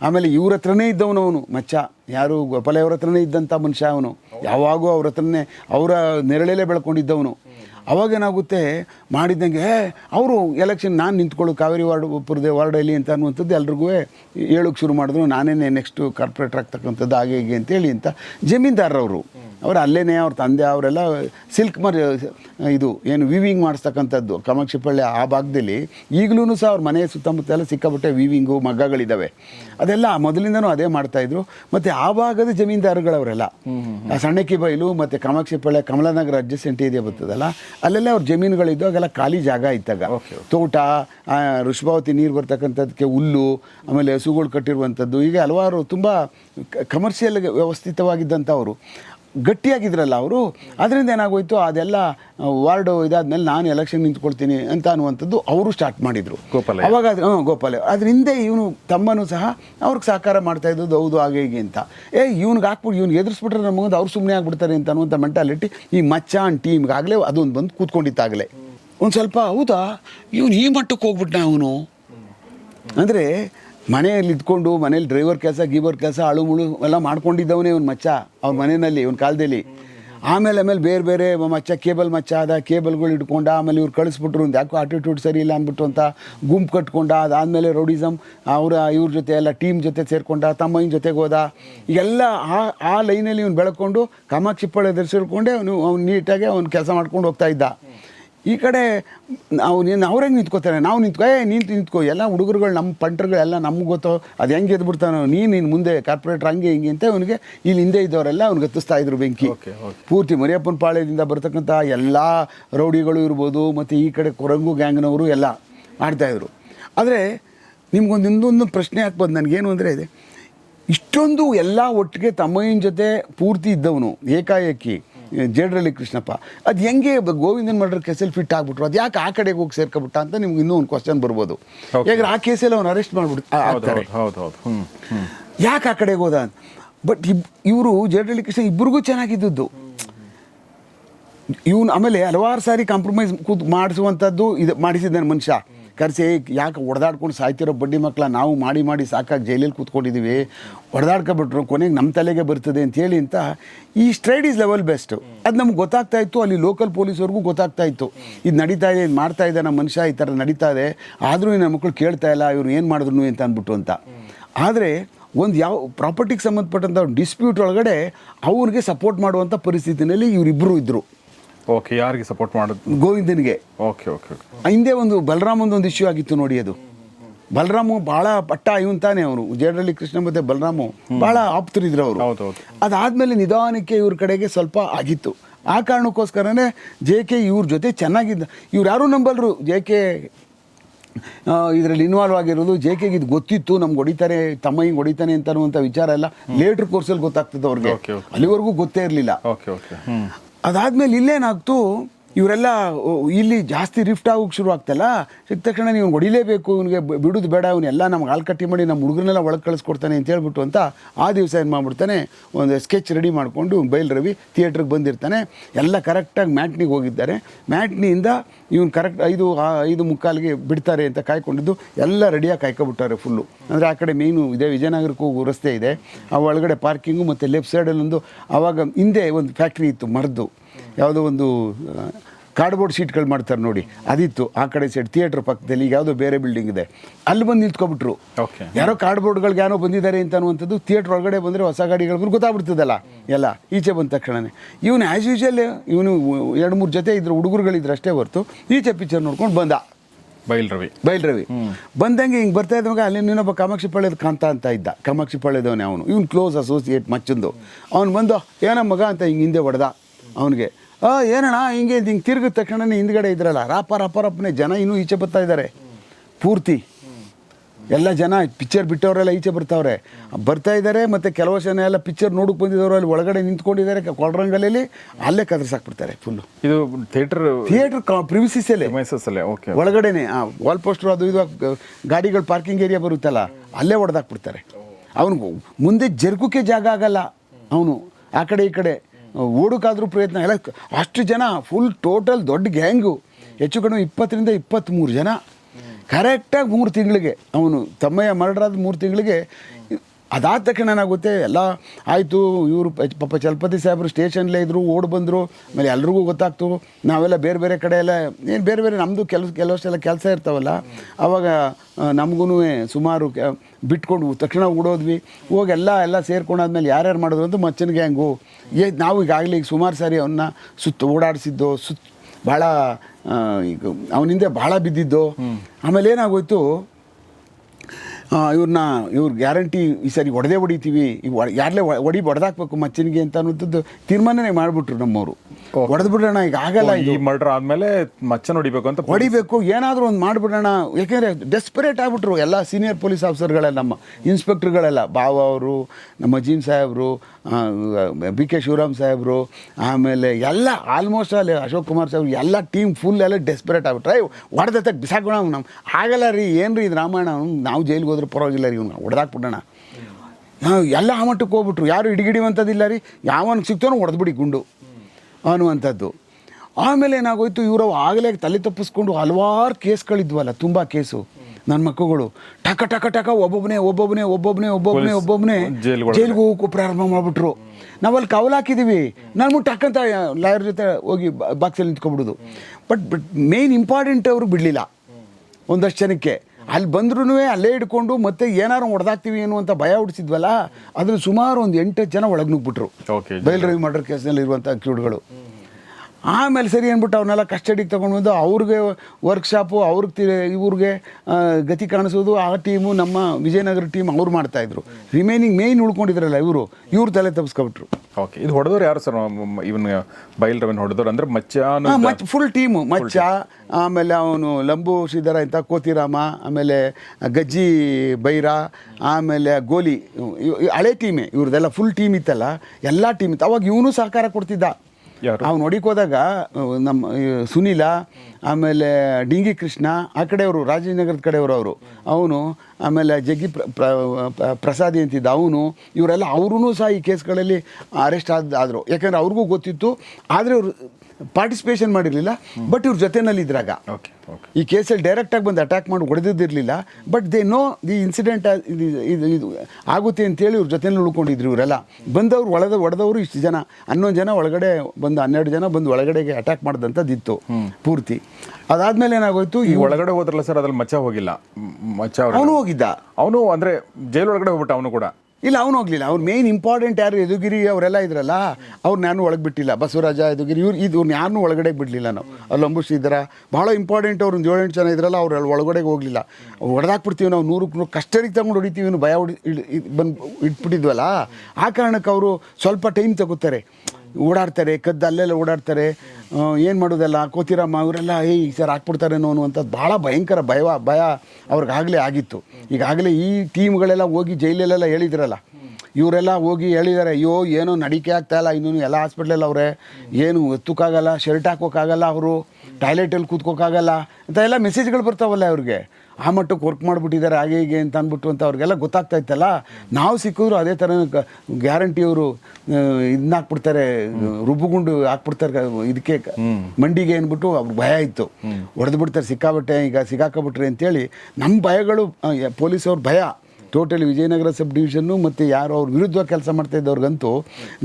ಆಮೇಲೆ ಇವ್ರ ಹತ್ರನೇ ಇದ್ದವನು ಅವನು ಮಚ್ಚ. ಯಾರು ಗೋಪಾಲಯ್ಯ ಅವ್ರ ಹತ್ರನೇ ಇದ್ದಂಥ ಮನುಷ್ಯ ಅವನು. ಯಾವಾಗೂ ಅವ್ರ ಹತ್ರನೇ ಅವರ ನೆರಳಲ್ಲೇ ಬೆಳ್ಕೊಂಡಿದ್ದವನು. ಅವಾಗೇನಾಗುತ್ತೆ ಮಾಡಿದ್ದಂಗೆ ಅವರು ಎಲೆಕ್ಷನ್ ನಾನು ನಿಂತ್ಕೊಳ್ಳು ಕಾವೇರಿ ವಾರ್ಡ್, ಪುರದೆ ವಾರ್ಡಲ್ಲಿ ಅಂತ ಅನ್ನುವಂಥದ್ದು ಎಲ್ರಿಗೂ ಹೇಳೋಕೆ ಶುರು ಮಾಡಿದ್ರು. ನಾನೇನೆ ನೆಕ್ಸ್ಟು ಕಾರ್ಪೊರೇಟ್ರ್ ಆಗ್ತಕ್ಕಂಥದ್ದು ಹಾಗೆ ಹೀಗೆ ಅಂತೇಳಿ ಅಂತ ಜಮೀನ್ದಾರರವರು. ಅವ್ರು ಅಲ್ಲೇ ಅವ್ರ ತಂದೆ ಅವರೆಲ್ಲ ಸಿಲ್ಕ್ ಮರ್ ಇದು ಏನು ವಿವಿಂಗ್ ಮಾಡಿಸ್ತಕ್ಕಂಥದ್ದು ಕಾಮಾಕ್ಷಿಪಳ್ಳಿ ಆ ಭಾಗದಲ್ಲಿ. ಈಗಲೂ ಸಹ ಅವ್ರ ಮನೆ ಸುತ್ತಮುತ್ತ ಎಲ್ಲ ಸಿಕ್ಕಾಪಟ್ಟೆ ವಿವಿಂಗು ಮಗ್ಗಗಳಿದ್ದಾವೆ ಅದೆಲ್ಲ ಮೊದಲಿಂದನೂ ಅದೇ ಮಾಡ್ತಾಯಿದ್ರು ಮತ್ತು ಆ ಭಾಗದ ಜಮೀನ್ದಾರುಗಳವರೆಲ್ಲ ಆ ಸಣ್ಣಕ್ಕಿ ಬೈಲು ಮತ್ತು ಕಾಮಾಕ್ಷಿಪಳ್ಳಿ ಕಮಲಾನಗರ ಅಡ್ಜಸೆಂಟ್ ಇದೆ ಬರ್ತದಲ್ಲ ಅಲ್ಲೆಲ್ಲ ಅವ್ರ ಜಮೀನುಗಳಿದ್ದು ಆಗೆಲ್ಲ ಖಾಲಿ ಜಾಗ ಇದ್ದಾಗ. ತೋಟ ಋಷಭಾವತಿ ನೀರು ಬರ್ತಕ್ಕಂಥದ್ದಕ್ಕೆ ಹುಲ್ಲು ಆಮೇಲೆ ಹಸುಗಳು ಕಟ್ಟಿರುವಂಥದ್ದು ಹೀಗೆ ಹಲವಾರು ತುಂಬ ಕಮರ್ಷಿಯಲ್ ವ್ಯವಸ್ಥಿತವಾಗಿದ್ದಂಥವರು. ಗಟ್ಟಿಯಾಗಿದ್ರಲ್ಲ ಅವರು ಅದರಿಂದ ಏನಾಗೋಯ್ತು ಅದೆಲ್ಲ ವಾರ್ಡು ಇದಾದ್ಮೇಲೆ ನಾನು ಎಲೆಕ್ಷನ್ ನಿಂತ್ಕೊಳ್ತೀನಿ ಅಂತ ಅನ್ನುವಂಥದ್ದು ಅವರು ಸ್ಟಾರ್ಟ್ ಮಾಡಿದರು. ಗೋಪಾಲ ಅವಾಗ ಹ್ಞೂ ಗೋಪಾಲಯ್ಯ. ಅದ್ರ ಹಿಂದೆ ಇವನು ತಮ್ಮನೂ ಸಹ ಅವ್ರಿಗೆ ಸಹಕಾರ ಮಾಡ್ತಾ ಇದ್ದದ್ದು ಹೌದು ಹಾಗೆ ಹೀಗೆ ಅಂತ. ಏ ಇವ್ನಿಗೆ ಹಾಕ್ಬಿಟ್ಟು ಇವ್ನಿಗೆ ಎದುರಿಸ್ಬಿಟ್ರೆ ನಮಗೊಂದು ಅವ್ರು ಸುಮ್ಮನೆ ಆಗ್ಬಿಡ್ತಾರೆ ಅಂತ ಅನ್ನುವಂಥ ಮೆಂಟಾಲಿಟಿ ಈ ಮಚ್ಚಾನ್ ಟೀಮ್ಗಾಗಲೇ ಅದೊಂದು ಬಂದು ಕೂತ್ಕೊಂಡಿತ್ತಾಗಲೇ ಒಂದು ಸ್ವಲ್ಪ ಹೌದಾ? ಇವನು ಈ ಮಟ್ಟಕ್ಕೆ ಹೋಗ್ಬಿಟ್ಟ ಅವನು ಅಂದರೆ ಮನೆಯಲ್ಲಿ ಇದ್ಕೊಂಡು ಮನೇಲಿ ಡ್ರೈವರ್ ಕೆಲಸ ಗೀವರ್ ಕೆಲಸ ಅಳು ಮುಳು ಎಲ್ಲ ಮಾಡ್ಕೊಂಡಿದ್ದವನೇ ಇವ್ನು ಮಚ್ಚ ಅವ್ನ ಮನೆಯಲ್ಲಿ, ಇವ್ನ ಕಾಲದಲ್ಲಿ. ಆಮೇಲೆ ಆಮೇಲೆ ಬೇರೆ ಬೇರೆ ಮಚ್ಚ, ಕೇಬಲ್ ಮಚ್ಚ ಆದ, ಕೇಬಲ್ಗಳು ಇಟ್ಕೊಂಡ ಆಮೇಲೆ ಇವ್ರು ಕಳಿಸ್ಬಿಟ್ರು ಒಂದು ಯಾಕೋ ಆಟಿಟ್ಯೂಡ್ ಸರಿ ಇಲ್ಲ ಅಂದ್ಬಿಟ್ಟು ಅಂತ ಗುಂಪು ಕಟ್ಕೊಂಡ, ಅದಾದಮೇಲೆ ರೌಡಿಸಮ್ ಅವರ, ಇವ್ರ ಜೊತೆ ಎಲ್ಲ ಟೀಮ್ ಜೊತೆ ಸೇರಿಕೊಂಡ ತಮ್ಮನ ಜೊತೆಗೆ ಹೋದ. ಎಲ್ಲ ಆ ಆ ಲೈನಲ್ಲಿ ಇವ್ನು ಬೆಳ್ಕೊಂಡು ಕಾಮಾಕ್ಷಿಪ್ಪಳ ಎದುರಿಸಿಕೊಂಡೆ ಅವನು, ಅವ್ನು ನೀಟಾಗಿ ಅವ್ನು ಕೆಲಸ ಮಾಡ್ಕೊಂಡು ಹೋಗ್ತಾ ಇದ್ದ. ಈ ಕಡೆ ನಾವು ನೀನು ಅವ್ರಂಗೆ ನಿಂತ್ಕೋತಾರೆ ನಾವು ನಿಂತ್ಕೋ ಏ ನಿಂತು ನಿಂತ್ಕೋ ಎಲ್ಲ ಹುಡುಗರುಗಳು ನಮ್ಮ ಪಂಟ್ರುಗಳೆಲ್ಲ ನಮ್ಗೆ ಗೊತ್ತೋ ಅದು ಹೆಂಗೆ ಎದ್ಬಿಡ್ತಾನೋ ನೀನು ನಿನ್ನ ಮುಂದೆ ಕಾರ್ಪೊರೇಟ್ರ್ ಹಂಗೆ ಹಿಂಗೆ ಅಂತ ಅವನಿಗೆ ಇಲ್ಲಿ ಹಿಂದೆ ಇದ್ದವರೆಲ್ಲ ಅವ್ನಿಗೆ ಹತ್ತಿಸ್ತಾ ಇದ್ರು ಬೆಂಕಿ. ಪೂರ್ತಿ ಮರಿಯಪ್ಪನ ಪಾಳ್ಯದಿಂದ ಬರ್ತಕ್ಕಂಥ ಎಲ್ಲ ರೌಡಿಗಳು ಇರ್ಬೋದು ಮತ್ತು ಈ ಕಡೆ ಕೊರಂಗು ಗ್ಯಾಂಗ್ನವರು ಎಲ್ಲ ಮಾಡ್ತಾಯಿದ್ರು ಆದರೆ ನಿಮ್ಗೊಂದು ಇನ್ನೊಂದು ಪ್ರಶ್ನೆ ಹಾಕ್ಬೋದು ನನಗೇನು ಅಂದರೆ ಇದೆ. ಇಷ್ಟೊಂದು ಎಲ್ಲ ಒಟ್ಟಿಗೆ ತಮ್ಮಯ್ಯನ ಜೊತೆ ಪೂರ್ತಿ ಇದ್ದವನು ಏಕಾಏಕಿ ಜೇಡ್ರಳ್ಳಿ ಕೃಷ್ಣಪ್ಪ. ಅದು ಹೆಂಗೆ ಗೋವಿಂದನ್ ಮರ್ಡರ್ ಕೇಸಲ್ಲಿ ಫಿಟ್ ಆಗ್ಬಿಟ್ರು? ಅದು ಯಾಕೆ ಆ ಕಡೆಗೆ ಹೋಗಿ ಸೇರ್ಕೊಬಿಟ್ಟ ಅಂತ ನಿಮ್ಗೆ ಇನ್ನೂ ಒಂದು ಕ್ವಶನ್ ಬರ್ಬೋದು. ಯಾಕಂದ್ರೆ ಆ ಕೇಸಲ್ಲಿ ಅವ್ನು ಅರೆಸ್ಟ್ ಮಾಡ್ಬಿಟ್ಟು ಯಾಕೆ ಆ ಕಡೆಗೆ ಹೋದ ಬಟ್ ಇಬ್ ಇವರು ಜೇಡ್ರಳ್ಳಿ ಕೃಷ್ಣ ಇಬ್ಬರಿಗೂ ಚೆನ್ನಾಗಿದ್ದದ್ದು. ಇವನು ಆಮೇಲೆ ಹಲವಾರು ಸಾರಿ ಕಾಂಪ್ರಮೈಸ್ ಕೂತ್ ಮಾಡಿಸುವಂಥದ್ದು ಇದು ಮಾಡಿಸಿದ್ದಾನೆ ಮನುಷ್ಯ. ಕರೆಸಿ, ಯಾಕೆ ಹೊಡೆದಾಡ್ಕೊಂಡು ಸಾಯ್ತಿರೋ ಬಡ್ಡಿ ಮಕ್ಕಳ ನಾವು ಮಾಡಿ ಮಾಡಿ ಸಾಕಾಗಿ ಜೈಲಲ್ಲಿ ಕೂತ್ಕೊಂಡಿದ್ದೀವಿ ಹೊಡೆದಾಡ್ಕೊಬಿಟ್ರು ಕೊನೆಗೆ ನಮ್ಮ ತಲೆಗೆ ಬರ್ತದೆ ಅಂತ ಹೇಳಿ ಅಂತ ಈ ಸ್ಟ್ರೈಡ್ ಈಸ್ ಲೆವೆಲ್ ಬೆಸ್ಟ್ ಅದು ನಮ್ಗೆ ಗೊತ್ತಾಗ್ತಾ ಇತ್ತು, ಅಲ್ಲಿ ಲೋಕಲ್ ಪೊಲೀಸವ್ರಿಗೂ ಗೊತ್ತಾಗ್ತಾ ಇತ್ತು. ಇದು ನಡೀತಾ ಇದೆ, ಇದು ಮಾಡ್ತಾ ಇದೆ, ನಮ್ಮ ಮನುಷ್ಯ ಈ ಥರ ನಡೀತಾ ಇದೆ, ಆದರೂ ನಮ್ಮ ಮಕ್ಕಳು ಕೇಳ್ತಾ ಇಲ್ಲ, ಇವ್ರು ಏನು ಮಾಡಿದ್ರು ಅಂತ ಅಂದ್ಬಿಟ್ಟು ಅಂತ. ಆದರೆ ಒಂದು ಯಾವ ಪ್ರಾಪರ್ಟಿಗೆ ಸಂಬಂಧಪಟ್ಟಂಥ ಡಿಸ್ಪ್ಯೂಟ್ ಒಳಗಡೆ ಅವ್ರಿಗೆ ಸಪೋರ್ಟ್ ಮಾಡುವಂಥ ಪರಿಸ್ಥಿತಿನಲ್ಲಿ ಇವರಿಬ್ಬರು ಇದ್ದರು ಓಕೆ ಯಾರಿಗೆ ಸಪೋರ್ಟ್ ಮಾಡೋದು? ಗೋವಿಂದನಿಗೆ. ಓಕೆ ಓಕೆ ಹಿಂದೆ ಒಂದು ಬಲರಾಮಂದು ಒಂದು ಇಶ್ಯೂ ಆಗಿತ್ತು ನೋಡಿ ಅದು ಬಲರಾಮು ಬಹಳ ಪಟ್ಟ ಇವಂತಾನೆ ತಾನೆ ಅವರು. ಜೇಡಳ್ಳಿ ಕೃಷ್ಣ ಮತ್ತೆ ಬಲರಾಮು ಬಹಳ ಆಪ್ತರಿದ್ರು ಅವರು ಅದಾದ್ಮೇಲೆ ನಿಧಾನಕ್ಕೆ ಇವ್ರ ಕಡೆಗೆ ಸ್ವಲ್ಪ ಆಗಿತ್ತು. ಆ ಕಾರಣಕ್ಕೋಸ್ಕರನೇ ಜೆ ಕೆ ಇವ್ರ ಜೊತೆ ಚೆನ್ನಾಗಿದ್ದ. ಇವ್ರು ಯಾರೂ ನಂಬಲ್ರು. ಜೆ ಕೆ ಇದರಲ್ಲಿ ಇನ್ವಾಲ್ವ್ ಆಗಿರೋದು ಜೆ ಕೆಗೆ ಇದು ಗೊತ್ತಿತ್ತು. ನಮ್ಗೆ ಹೊಡಿತಾರೆ ತಮ್ಮ ಹಿಂಗೆ ಹೊಡಿತಾನೆ ಅಂತ ಅನ್ನುವಂಥ ವಿಚಾರ ಎಲ್ಲ ಲೇಟ್ರ್ ಕೋರ್ಸಲ್ಲಿ ಗೊತ್ತಾಗ್ತದೆ ಅವ್ರಿಗೆ. ಅಲ್ಲಿವರೆಗೂ ಗೊತ್ತೇ ಇರಲಿಲ್ಲ. Okay okay. ಅದಾದ್ಮೇಲೆ ಇಲ್ಲೇನಾಗ್ತು? ಇವರೆಲ್ಲ ಇಲ್ಲಿ ಜಾಸ್ತಿ ರಿಫ್ಟ್ ಆಗೋಕೆ ಶುರು ಆಗ್ತಲ್ಲ? ಸಿಕ್ಕ ತಕ್ಷಣ ನೀವು ಹೊಡಿಲೇಬೇಕು, ಇವನಿಗೆ ಬಿಡೋದು ಬೇಡ ಇವನ್ನೆಲ್ಲ ನಮ್ಗೆ ಹಾಲು ಕಟ್ಟಿ ಮಾಡಿ ನಮ್ಮ ಹುಡುಗರನ್ನೆಲ್ಲ ಒಳಗೆ ಕಳಿಸ್ಕೊಡ್ತಾನೆ ಅಂತ ಹೇಳ್ಬಿಟ್ಟು ಅಂತ ಆ ದಿವಸ ಏನು ಮಾಡ್ಬಿಡ್ತಾನೆ, ಒಂದು ಸ್ಕೆಚ್ ರೆಡಿ ಮಾಡಿಕೊಂಡು ಬೈಲ್ ರವಿ ಥಿಯೇಟ್ರಿಗೆ ಬಂದಿರ್ತಾನೆ. ಎಲ್ಲ ಕರೆಕ್ಟಾಗಿ ಮ್ಯಾಟ್ನಿಗೆ ಹೋಗಿದ್ದಾರೆ. ಮ್ಯಾಟ್ನಿಯಿಂದ ಇವನು ಕರೆಕ್ಟ್ ಐದು ಐದು ಮುಕ್ಕಾಲಿಗೆ ಬಿಡ್ತಾರೆ ಅಂತ ಕಾಯ್ಕೊಂಡಿದ್ದು. ಎಲ್ಲ ರೆಡಿಯಾಗಿ ಕಾಯ್ಕೊಬಿಟ್ಟಾರೆ ಫುಲ್ಲು ಅಂದರೆ ಆ ಕಡೆ ಮೇನು ಇದೆ ವಿಜಯನಗರಕ್ಕೆ ರಸ್ತೆ ಇದೆ. ಆ ಒಳಗಡೆ ಪಾರ್ಕಿಂಗು ಮತ್ತು ಲೆಫ್ಟ್ ಸೈಡಲ್ಲೊಂದು ಆವಾಗ ಹಿಂದೆ ಒಂದು ಫ್ಯಾಕ್ಟ್ರಿ ಇತ್ತು ಮರದ್ದು ಯಾವುದೋ ಒಂದು ಕಾರ್ಡ್ಬೋರ್ಡ್ ಶೀಟ್ಗಳು ಮಾಡ್ತಾರೆ ನೋಡಿ. ಅದಿತ್ತು ಆ ಕಡೆ ಸೈಡ್ ಥಿಯೇಟ್ರ್ ಪಕ್ಕದಲ್ಲಿ ಈಗ ಯಾವುದೋ ಬೇರೆ ಬಿಲ್ಡಿಂಗ್ ಇದೆ. ಅಲ್ಲಿ ಬಂದು ನಿಂತ್ಕೊಬಿಟ್ರು. ಓಕೆ ಯಾರೋ ಕಾರ್ಡ್ಬೋರ್ಡ್ಗಳಿಗೆ ಯಾರೋ ಬಂದಿದ್ದಾರೆ ಅಂತ ಅನ್ನುವಂಥದ್ದು ಥಿಯೇಟ್ರ್ ಒಳಗಡೆ ಬಂದರೆ ಹೊಸ ಗಾಡಿಗಳು ಬಂದು ಗೊತ್ತಾಗ್ಬಿಡ್ತದಲ್ಲ. ಎಲ್ಲ ಈಚೆ ಬಂದ ತಕ್ಷಣನೇ. ಇವನು ಆ್ಯಸ್ ಯೂಶಲ್ ಇವನು ಎರಡು ಮೂರು ಜೊತೆ ಇದ್ರು ಹುಡುಗರುಗಳಿದ್ರು ಅಷ್ಟೇ ಹೊರತು ಈಚೆ ಪಿಕ್ಚರ್ ನೋಡ್ಕೊಂಡು ಬಂದ. ಬೈಲ್ ರವಿ ಬೈಲ್ ರವಿ ಬಂದಂಗೆ ಹಿಂಗೆ ಬರ್ತಾ ಇದ್ದಾಗ ಅಲ್ಲಿ ಇನ್ನೊಬ್ಬ ಕಾಮಾಕ್ಷಿ ಪಾಳ್ಯದ ಕಾಂತ ಅಂತ ಇದ್ದ. ಕಾಮಾಕ್ಷಿ ಪಾಳ್ಯದವನೇ ಅವನು. ಇವನು ಕ್ಲೋಸ್ ಅಸೋಸಿಯೇಟ್ ಮಚ್ಚಂದು. ಅವ್ನು ಬಂದು ಏನೋ ಮಗ ಅಂತ ಹಿಂಗೆ ಹಿಂದೆ ಹೊಡೆದ ಅವನಿಗೆ. ಏನಣ್ಣ ಹಿಂಗೆ ಹಿಂಗೆ ತಿರುಗಿದ ತಕ್ಷಣನೇ ಹಿಂದ್ಗಡೆ ಇದ್ರಲ್ಲ ರಾಪ ರಾಪ ರಾಪನೇ ಜನ ಇನ್ನೂ ಈಚೆ ಬರ್ತಾ ಇದ್ದಾರೆ ಪೂರ್ತಿ. ಎಲ್ಲ ಜನ ಪಿಕ್ಚರ್ ಬಿಟ್ಟವರೆಲ್ಲ ಈಚೆ ಬರ್ತಾವ್ರೆ. ಬರ್ತಾ ಇದ್ದಾರೆ ಮತ್ತು ಕೆಲವು ಜನ ಎಲ್ಲ ಪಿಕ್ಚರ್ ನೋಡಕ್ಕೆ ಬಂದಿದ್ದವರು ಅಲ್ಲಿ ಒಳಗಡೆ ನಿಂತ್ಕೊಂಡಿದ್ದಾರೆ ಕೊಳರಂಗಲಲ್ಲಿ ಅಲ್ಲೇ ಕದರ್ಸಾಕ್ಬಿಡ್ತಾರೆ ಫುಲ್ಲು ಇದು ಥಿಯೇಟರ್ ಥಿಯೇಟ್ರ್ ಪ್ರಿವಿಸಿಸಲ್ಲೇ ಮೈಸೂಸಲ್ಲೇ ಓಕೆ ಒಳಗಡೆನೆ ಆ ವಾಲ್ ಪೋಸ್ಟರ್ ಅದು ಇದು ಗಾಡಿಗಳು ಪಾರ್ಕಿಂಗ್ ಏರಿಯಾ ಬರುತ್ತಲ್ಲ ಅಲ್ಲೇ ಹೊಡೆದಾಕ್ಬಿಡ್ತಾರೆ ಅವನು ಮುಂದೆ ಜರ್ಗುಕ್ಕೆ ಜಾಗ ಆಗಲ್ಲ. ಅವನು ಆ ಕಡೆ ಈ ಕಡೆ. ಓಡೋಕ್ಕಾದ್ರೂ ಪ್ರಯತ್ನ. ಎಲ್ಲ ಅಷ್ಟು ಜನ ಫುಲ್ ಟೋಟಲ್ ದೊಡ್ಡ ಗ್ಯಾಂಗು ಹೆಚ್ಚು ಕಡಿಮೆ ಇಪ್ಪತ್ತರಿಂದ ಇಪ್ಪತ್ತ್ಮೂರು ಜನ. ಕರೆಕ್ಟಾಗಿ ಮೂರು ತಿಂಗಳಿಗೆ. ಅವನು ತಮ್ಮಯ್ಯ ಮರಡ್ರಾದ ಮೂರು ತಿಂಗಳಿಗೆ ಅದಾದ ತಕ್ಷಣ ಏನಾಗುತ್ತೆ? ಎಲ್ಲ ಆಯಿತು ಇವರು ಪಾಪ ಚಲಪತಿ ಸಾಹೇಬರು ಸ್ಟೇಷನ್ಲೇ ಇದ್ದರು ಓಡಿ ಬಂದರು. ಆಮೇಲೆ ಎಲ್ರಿಗೂ ಗೊತ್ತಾಗ್ತು. ನಾವೆಲ್ಲ ಬೇರೆ ಬೇರೆ ಕಡೆ ಎಲ್ಲ ಏನು ಬೇರೆ ಬೇರೆ ನಮ್ಮದು ಕೆಲಸ ಕೆಲವಷ್ಟೆಲ್ಲ ಕೆಲಸ ಇರ್ತಾವಲ್ಲ? ಆವಾಗ ನಮಗೂ ಸುಮಾರು ಕೆ- ಬಿಟ್ಕೊಂಡು ತಕ್ಷಣ ಓಡೋದ್ವಿ. ಹೋಗಿ ಎಲ್ಲ ಎಲ್ಲ ಸೇರ್ಕೊಂಡಾದ್ಮೇಲೆ ಯಾರ್ಯಾರು ಮಾಡಿದ್ರು ಅಂತ ಮಚ್ಚನ ಗ್ಯಾಂಗು. ಏ ನಾವು ಈಗಾಗಲೇ ಈಗ ಸುಮಾರು ಸಾರಿ ಅವನ್ನ ಸುತ್ತ ಓಡಾಡಿಸಿದ್ದು ಸುತ್ತ ಭಾಳ ಈಗ ಅವನಿಂದ ಭಾಳ ಬಿದ್ದಿದ್ದು. ಆಮೇಲೆ ಏನಾಗೋಯ್ತು? ಇವ್ರನ್ನ ಇವ್ರ ಗ್ಯಾರಂಟಿ ಈ ಸರಿ ಹೊಡೆದೇ ಹೊಡಿತೀವಿ. ಯಾರಲೇ ಹೊಡಿ ಹೊಡೆದಾಕ್ಬೇಕು ಮಚ್ಚನಿಗೆ ಅಂತ ಅನ್ನೋದು ತೀರ್ಮಾನನೇ ಮಾಡಿಬಿಟ್ರು ನಮ್ಮವರು. ಹೊಡೆದ್ಬಿಡೋಣ ಈಗ ಆಗಲ್ಲ ಈ ಮರ್ಡರ್ ಆದ್ಮೇಲೆ ಮಚ್ಚನ್ ಹೊಡಿಬೇಕು ಅಂತ ಹೊಡಿಬೇಕು ಏನಾದರೂ ಒಂದು ಮಾಡಿಬಿಡೋಣ. ಯಾಕೆಂದ್ರೆ ಡೆಸ್ಪರೇಟ್ ಆಗ್ಬಿಟ್ರು ಎಲ್ಲ ಸೀನಿಯರ್ ಪೊಲೀಸ್ ಆಫೀಸರ್ಗಳೆಲ್ಲ ನಮ್ಮ ಇನ್ಸ್ಪೆಕ್ಟ್ರ್ಗಳೆಲ್ಲ ಬಾವ ಅವರು ನಮ್ಮ ಜೀನ್ ಸಾಹೇಬ್ರು ಬಿ ಕೆ ಶಿವರಾಮ್ ಸಾಹೇಬ್ರು ಆಮೇಲೆ ಎಲ್ಲ ಆಲ್ಮೋಸ್ಟ್ ಅಲ್ಲಿ ಅಶೋಕ್ ಕುಮಾರ್ ಸಾಹೇಬ್ರು ಎಲ್ಲ ಟೀಮ್ ಫುಲ್ ಎಲ್ಲ ಡೆಸ್ಪರೇಟ್ ಆಗ್ಬಿಟ್ರೆ. ಹೊಡೆದ ಬಿಸಾಕೋಣ ನಮ್ಮ ಆಗಲ್ಲ ರೀ ಏನು ರೀ ಇದು ರಾಮಾಯಣ? ನಾವು ಜೈಲಿಗೆ ಹೋದ್ರೆ ಪರವಾಗಿಲ್ಲ ರೀ ಇವ್ನು. ಹೊಡೆದಾಕ್ಬಿಡೋಣ. ಎಲ್ಲ ಆ ಮಟ್ಟಕ್ಕೆ ಹೋಗ್ಬಿಟ್ರು. ಯಾರು ಹಿಡಿಗಿಡಿವಂಥದ್ದಿಲ್ಲ ರೀ. ಯಾವನಿಗೆ ಸಿಗ್ತಾನೋ ಹೊಡೆದ್ಬಿಡಿ ಗುಂಡು. ಅನ್ನುವಂಥದ್ದು. ಆಮೇಲೆ ಏನಾಗೋಯ್ತು ಇವರು ಆಗಲೇ ತಲೆ ತಪ್ಪಿಸ್ಕೊಂಡು ಹಲವಾರು ಕೇಸ್ಗಳಿದ್ವಲ್ಲ ತುಂಬ ಕೇಸು. ನನ್ನ ಮಕ್ಕಳುಗಳು ಟಕ ಟಕ ಟಕ ಒಬ್ಬೊಬ್ಬನೇ ಒಬ್ಬೊಬ್ಬನೇ ಒಬ್ಬೊಬ್ಬನೇ ಒಬ್ಬೊಬ್ಬನೇ ಒಬ್ಬೊಬ್ಬನೇ. ಜೈಲಿಗೆ ಹೋಗೋಕ್ಕೂ ಪ್ರಾರಂಭ ಮಾಡಿಬಿಟ್ರು. ನಾವಲ್ಲಿ ಕವಲ್ ಹಾಕಿದ್ದೀವಿ ನಾನು ಟಕ್ಕಂತ ಲಾಯರ್ ಜೊತೆ ಹೋಗಿ ಬಾಕ್ಸಲ್ಲಿ ನಿಂತ್ಕೊಬಿಡೋದು ಬಟ್ ಬಟ್ ಮೇಯ್ನ್ ಇಂಪಾರ್ಟೆಂಟ್ ಅವರು ಬಿಡಲಿಲ್ಲ. ಒಂದಷ್ಟು ಜನಕ್ಕೆ. ಅಲ್ಲಿ ಬಂದ್ರೂ ಅಲ್ಲೇ ಹಿಡ್ಕೊಂಡು ಮತ್ತೆ ಏನಾರು ಹೊಡೆದಾಕ್ತೀವಿ ಅಂತ ಭಯ ಹುಡ್ಸಿದ್ವಲ್ಲ ಅದ್ರಲ್ಲಿ ಸುಮಾರು ಒಂದು ಎಂಟು ಜನ ಒಳಗೆ ನುಗ್ಬಿಟ್ರು. ಬೈಲ್ ಡ್ರೈವ್ ಮರ್ಡರ್ ಕೇಸ್ನಲ್ಲಿ ಇರುವಂಥ ಕ್ಯೂಡ್ಗಳು ಆಮೇಲೆ ಸರಿ ಅಂದ್ಬಿಟ್ಟು ಅವನ್ನೆಲ್ಲ ಕಸ್ಟಡಿಗೆ ತೊಗೊಂಡು ಬಂದು ಅವ್ರಿಗೆ ವರ್ಕ್ಶಾಪು ಅವ್ರಿಗೆ ತಿ ಇವ್ರಿಗೆ ಗತಿ ಕಾಣಿಸೋದು ಆ ಟೀಮು ನಮ್ಮ ವಿಜಯನಗರ ಟೀಮ್ ಅವ್ರು ಮಾಡ್ತಾಯಿದ್ರು ರಿಮೈನಿಂಗ್ ಮೇಯ್ನ್ ಉಳ್ಕೊಂಡಿದ್ರಲ್ಲ ಇವರು ಇವ್ರ ತಲೆ ತಪ್ಪಿಸ್ಕೊಬಿಟ್ರು ಓಕೆ ಇದು ಹೊಡೆದವ್ರು ಯಾರು ಸರ್ ಇವನ್ ಬೈಲ್ ರವಿನ ಹೊಡೆದವ್ರು? ಅಂದ್ರೆ ಮಚ್ಚ ಮಚ್ ಫುಲ್ ಟೀಮು ಮಚ್ಚ ಆಮೇಲೆ ಅವನು ಲಂಬು ಶ್ರೀಧರ ಅಂತ ಕೋತಿರಾಮ ಆಮೇಲೆ ಗಜ್ಜಿ ಬೈರ ಆಮೇಲೆ ಗೋಲಿ ಹಳೆ ಟೀಮೇ ಇವ್ರದ್ದೆಲ್ಲ ಫುಲ್ ಟೀಮ್ ಇತ್ತಲ್ಲ ಎಲ್ಲ ಟೀಮ್ ಇತ್ತು. ಅವಾಗ ಇವನು ಸಹಕಾರ ಕೊಡ್ತಿದ್ದ? ಅವ್ನು ಹೊಡಿಕೋದಾಗ ನಮ್ಮ ಸುನಿಲ, ಆಮೇಲೆ ಡಿಂಗಿ ಕೃಷ್ಣ, ಆ ಕಡೆಯವರು ರಾಜನಗರದ ಕಡೆಯವರು ಅವರು. ಅವನು, ಆಮೇಲೆ ಜಗ್ಗಿ ಪ್ರ, ಪ್ರ- ಪ್ರ- ಪ್ರಸಾದಿ ಅಂತಿದ್ದ ಅವನು, ಇವರೆಲ್ಲ ಅವ್ರೂ ಸಹ ಈ ಕೇಸ್ಗಳಲ್ಲಿ ಅರೆಸ್ಟ್ ಆದ, ಆದರು. ಯಾಕಂದ್ರೆ ಅವ್ರಿಗೂ ಗೊತ್ತಿತ್ತು, ಆದರೆ ಅವರು ಪಾರ್ಟಿಸಿಪೇಷನ್ ಮಾಡಿರಲಿಲ್ಲ ಬಟ್ ಇವ್ರ ಜೊತೆನಲ್ಲಿ ಇದ್ರಾಗ. ಓಕೆ ಓಕೆ ಈ ಕೇಸಲ್ಲಿ ಡೈರೆಕ್ಟಾಗಿ ಬಂದು ಅಟ್ಯಾಕ್ ಮಾಡಿ ಹೊಡೆದಿದ್ದಿರಲಿಲ್ಲ but they know the incident ಇದು ಆಗುತ್ತೆ ಅಂತೇಳಿ ಇವ್ರ ಜೊತೆನಲ್ಲಿ ಉಳ್ಕೊಂಡಿದ್ರು ಇವರೆಲ್ಲ. ಬಂದವ್ರು ಒಳದ ಒಡೆದವರು ಇಷ್ಟು ಜನ. ಹನ್ನೊಂದು ಜನ ಒಳಗಡೆ ಬಂದು ಹನ್ನೆರಡು ಜನ ಬಂದು ಒಳಗಡೆಗೆ ಅಟ್ಯಾಕ್ ಮಾಡಿದಂಥದ್ದಿತ್ತು ಪೂರ್ತಿ. ಅದಾದ್ಮೇಲೆ ಏನಾಗೋಯ್ತು ಈ ಒಳಗಡೆ ಹೋದ್ರಲ್ಲ ಸರ್ ಅದ್ರಲ್ಲಿ ಮಚ್ಚ ಹೋಗಿಲ್ಲ. ಮಚ್ಚ ಅವನು ಹೋಗಿದ್ದ. ಅವನು ಅಂದ್ರೆ ಜೈಲ್ ಒಳಗಡೆ ಹೋಗ್ಬಿಟ್ಟ ಅವನು ಕೂಡ. ಇಲ್ಲ, ಅವನು ಹೋಗ್ಲಿಲ್ಲ. ಅವ್ರು ಮೇನ್ ಇಂಪಾರ್ಟೆಂಟ್ ಯಾರು? ಯದುಗಿರಿ ಅವರೆಲ್ಲ ಇದ್ರಲ್ಲ, ಅವ್ರು ನಾನು ಒಳಗೆ ಬಿಟ್ಟಿಲ್ಲ. ಬಸವರಾಜ, ಯದುಗಿರಿ, ಇವ್ರು ಇದು ಯಾರನ್ನೂ ಒಳಗಡೆ ಬಿಡಲಿಲ್ಲ ನಾವು. ಅಲ್ಲಿ ಅಂಬುಷ್ ಭಾಳ ಇಂಪಾರ್ಟೆಂಟ್ ಅವ್ರು, ಒಂದು ಏಳೆಂಟು ಜನ ಇದ್ರಲ್ಲ, ಅವ್ರು ಅಲ್ಲಿ ಒಳಗಡೆ ಹೋಗಲಿಲ್ಲ. ಹೊಡೆದಾಕ್ಬಿಡ್ತೀವಿ ನಾವು ನೂರಕ್ಕೆ ನೂರು ಕಷ್ಟರಿಗೆ ತಗೊಂಡು ಹೊಡಿತೀವಿ ಭಯ ಹೊಡಿ ಬಂದು ಇಟ್ಬಿಟ್ಟಿದ್ವಲ್ಲ, ಆ ಕಾರಣಕ್ಕೆ ಅವರು ಸ್ವಲ್ಪ ಟೈಮ್ ತಗೋತಾರೆ. ಓಡಾಡ್ತಾರೆ ಕದ್ದು ಅಲ್ಲೆಲ್ಲ ಓಡಾಡ್ತಾರೆ ಏನು ಮಾಡೋದಲ್ಲ? ಕೋತಿರಮ್ಮ ಅವರೆಲ್ಲ ಏಯ್ ಸರ್ ಹಾಕ್ಬಿಡ್ತಾರೇನೋ ಅನ್ನುವಂಥದ್ದು ಭಾಳ ಭಯಂಕರ ಭಯ ಭಯ ಅವ್ರಿಗಾಗಲೇ ಆಗಿತ್ತು. ಈಗಾಗಲೇ ಈ ಟೀಮ್ಗಳೆಲ್ಲ ಹೋಗಿ ಜೈಲಲ್ಲೆಲ್ಲ ಹೇಳಿದ್ರಲ್ಲ. ಇವರೆಲ್ಲ ಹೋಗಿ ಹೇಳಿದ್ದಾರೆ ಅಯ್ಯೋ, ಏನೋ ನಡಿಕೆ ಆಗ್ತಾ ಇಲ್ಲ, ಇನ್ನೂ ಎಲ್ಲ ಹಾಸ್ಪಿಟ್ಲಲ್ಲಿ ಅವರೇ. ಏನು ಎತ್ತಕ್ಕಾಗಲ್ಲ, ಶರ್ಟ್ ಹಾಕೋಕ್ಕಾಗಲ್ಲ ಅವರು, ಟಾಯ್ಲೆಟಲ್ಲಿ ಕೂತ್ಕೋಕ್ಕಾಗಲ್ಲ. ಅಂತ ಎಲ್ಲ ಮೆಸೇಜ್ಗಳು ಬರ್ತಾವಲ್ಲ ಅವ್ರಿಗೆ ಆ ಮಟ್ಟಕ್ಕೆ ವರ್ಕ್ ಮಾಡಿಬಿಟ್ಟಿದ್ದಾರೆ, ಹಾಗೆ ಹೀಗೆ ಅಂತ ಅಂದ್ಬಿಟ್ಟು ಅಂತ ಅವ್ರಿಗೆಲ್ಲ ಗೊತ್ತಾಗ್ತಾ ಇತ್ತಲ್ಲ? ನಾವು ಸಿಕ್ಕಿದ್ರು ಅದೇ ಥರ ಗ್ಯಾರಂಟಿ ಅವರು ಇದನ್ನ ಹಾಕ್ಬಿಡ್ತಾರೆ, ರುಬ್ಬುಗುಂಡು ಹಾಕ್ಬಿಡ್ತಾರೆ, ಇದಕ್ಕೆ ಮಂಡಿಗೆ ಅಂದ್ಬಿಟ್ಟು ಅವ್ರಿಗೆ ಭಯ ಇತ್ತು. ಹೊಡೆದು ಬಿಡ್ತಾರೆ ಸಿಕ್ಕಾಬಟ್ಟೆ, ಈಗ ಸಿಕ್ಕಾಕಬಿಟ್ರಿ ಅಂತೇಳಿ ನಮ್ಮ ಭಯಗಳು ಪೊಲೀಸವ್ರ ಭಯ. ಟೋಟಲಿ ವಿಜಯನಗರ ಸಬ್ ಡಿವಿಷನ್ನು ಮತ್ತು ಯಾರು ಅವ್ರ ವಿರುದ್ಧ ಕೆಲಸ ಮಾಡ್ತಾ ಇದ್ದವ್ರಿಗಂತೂ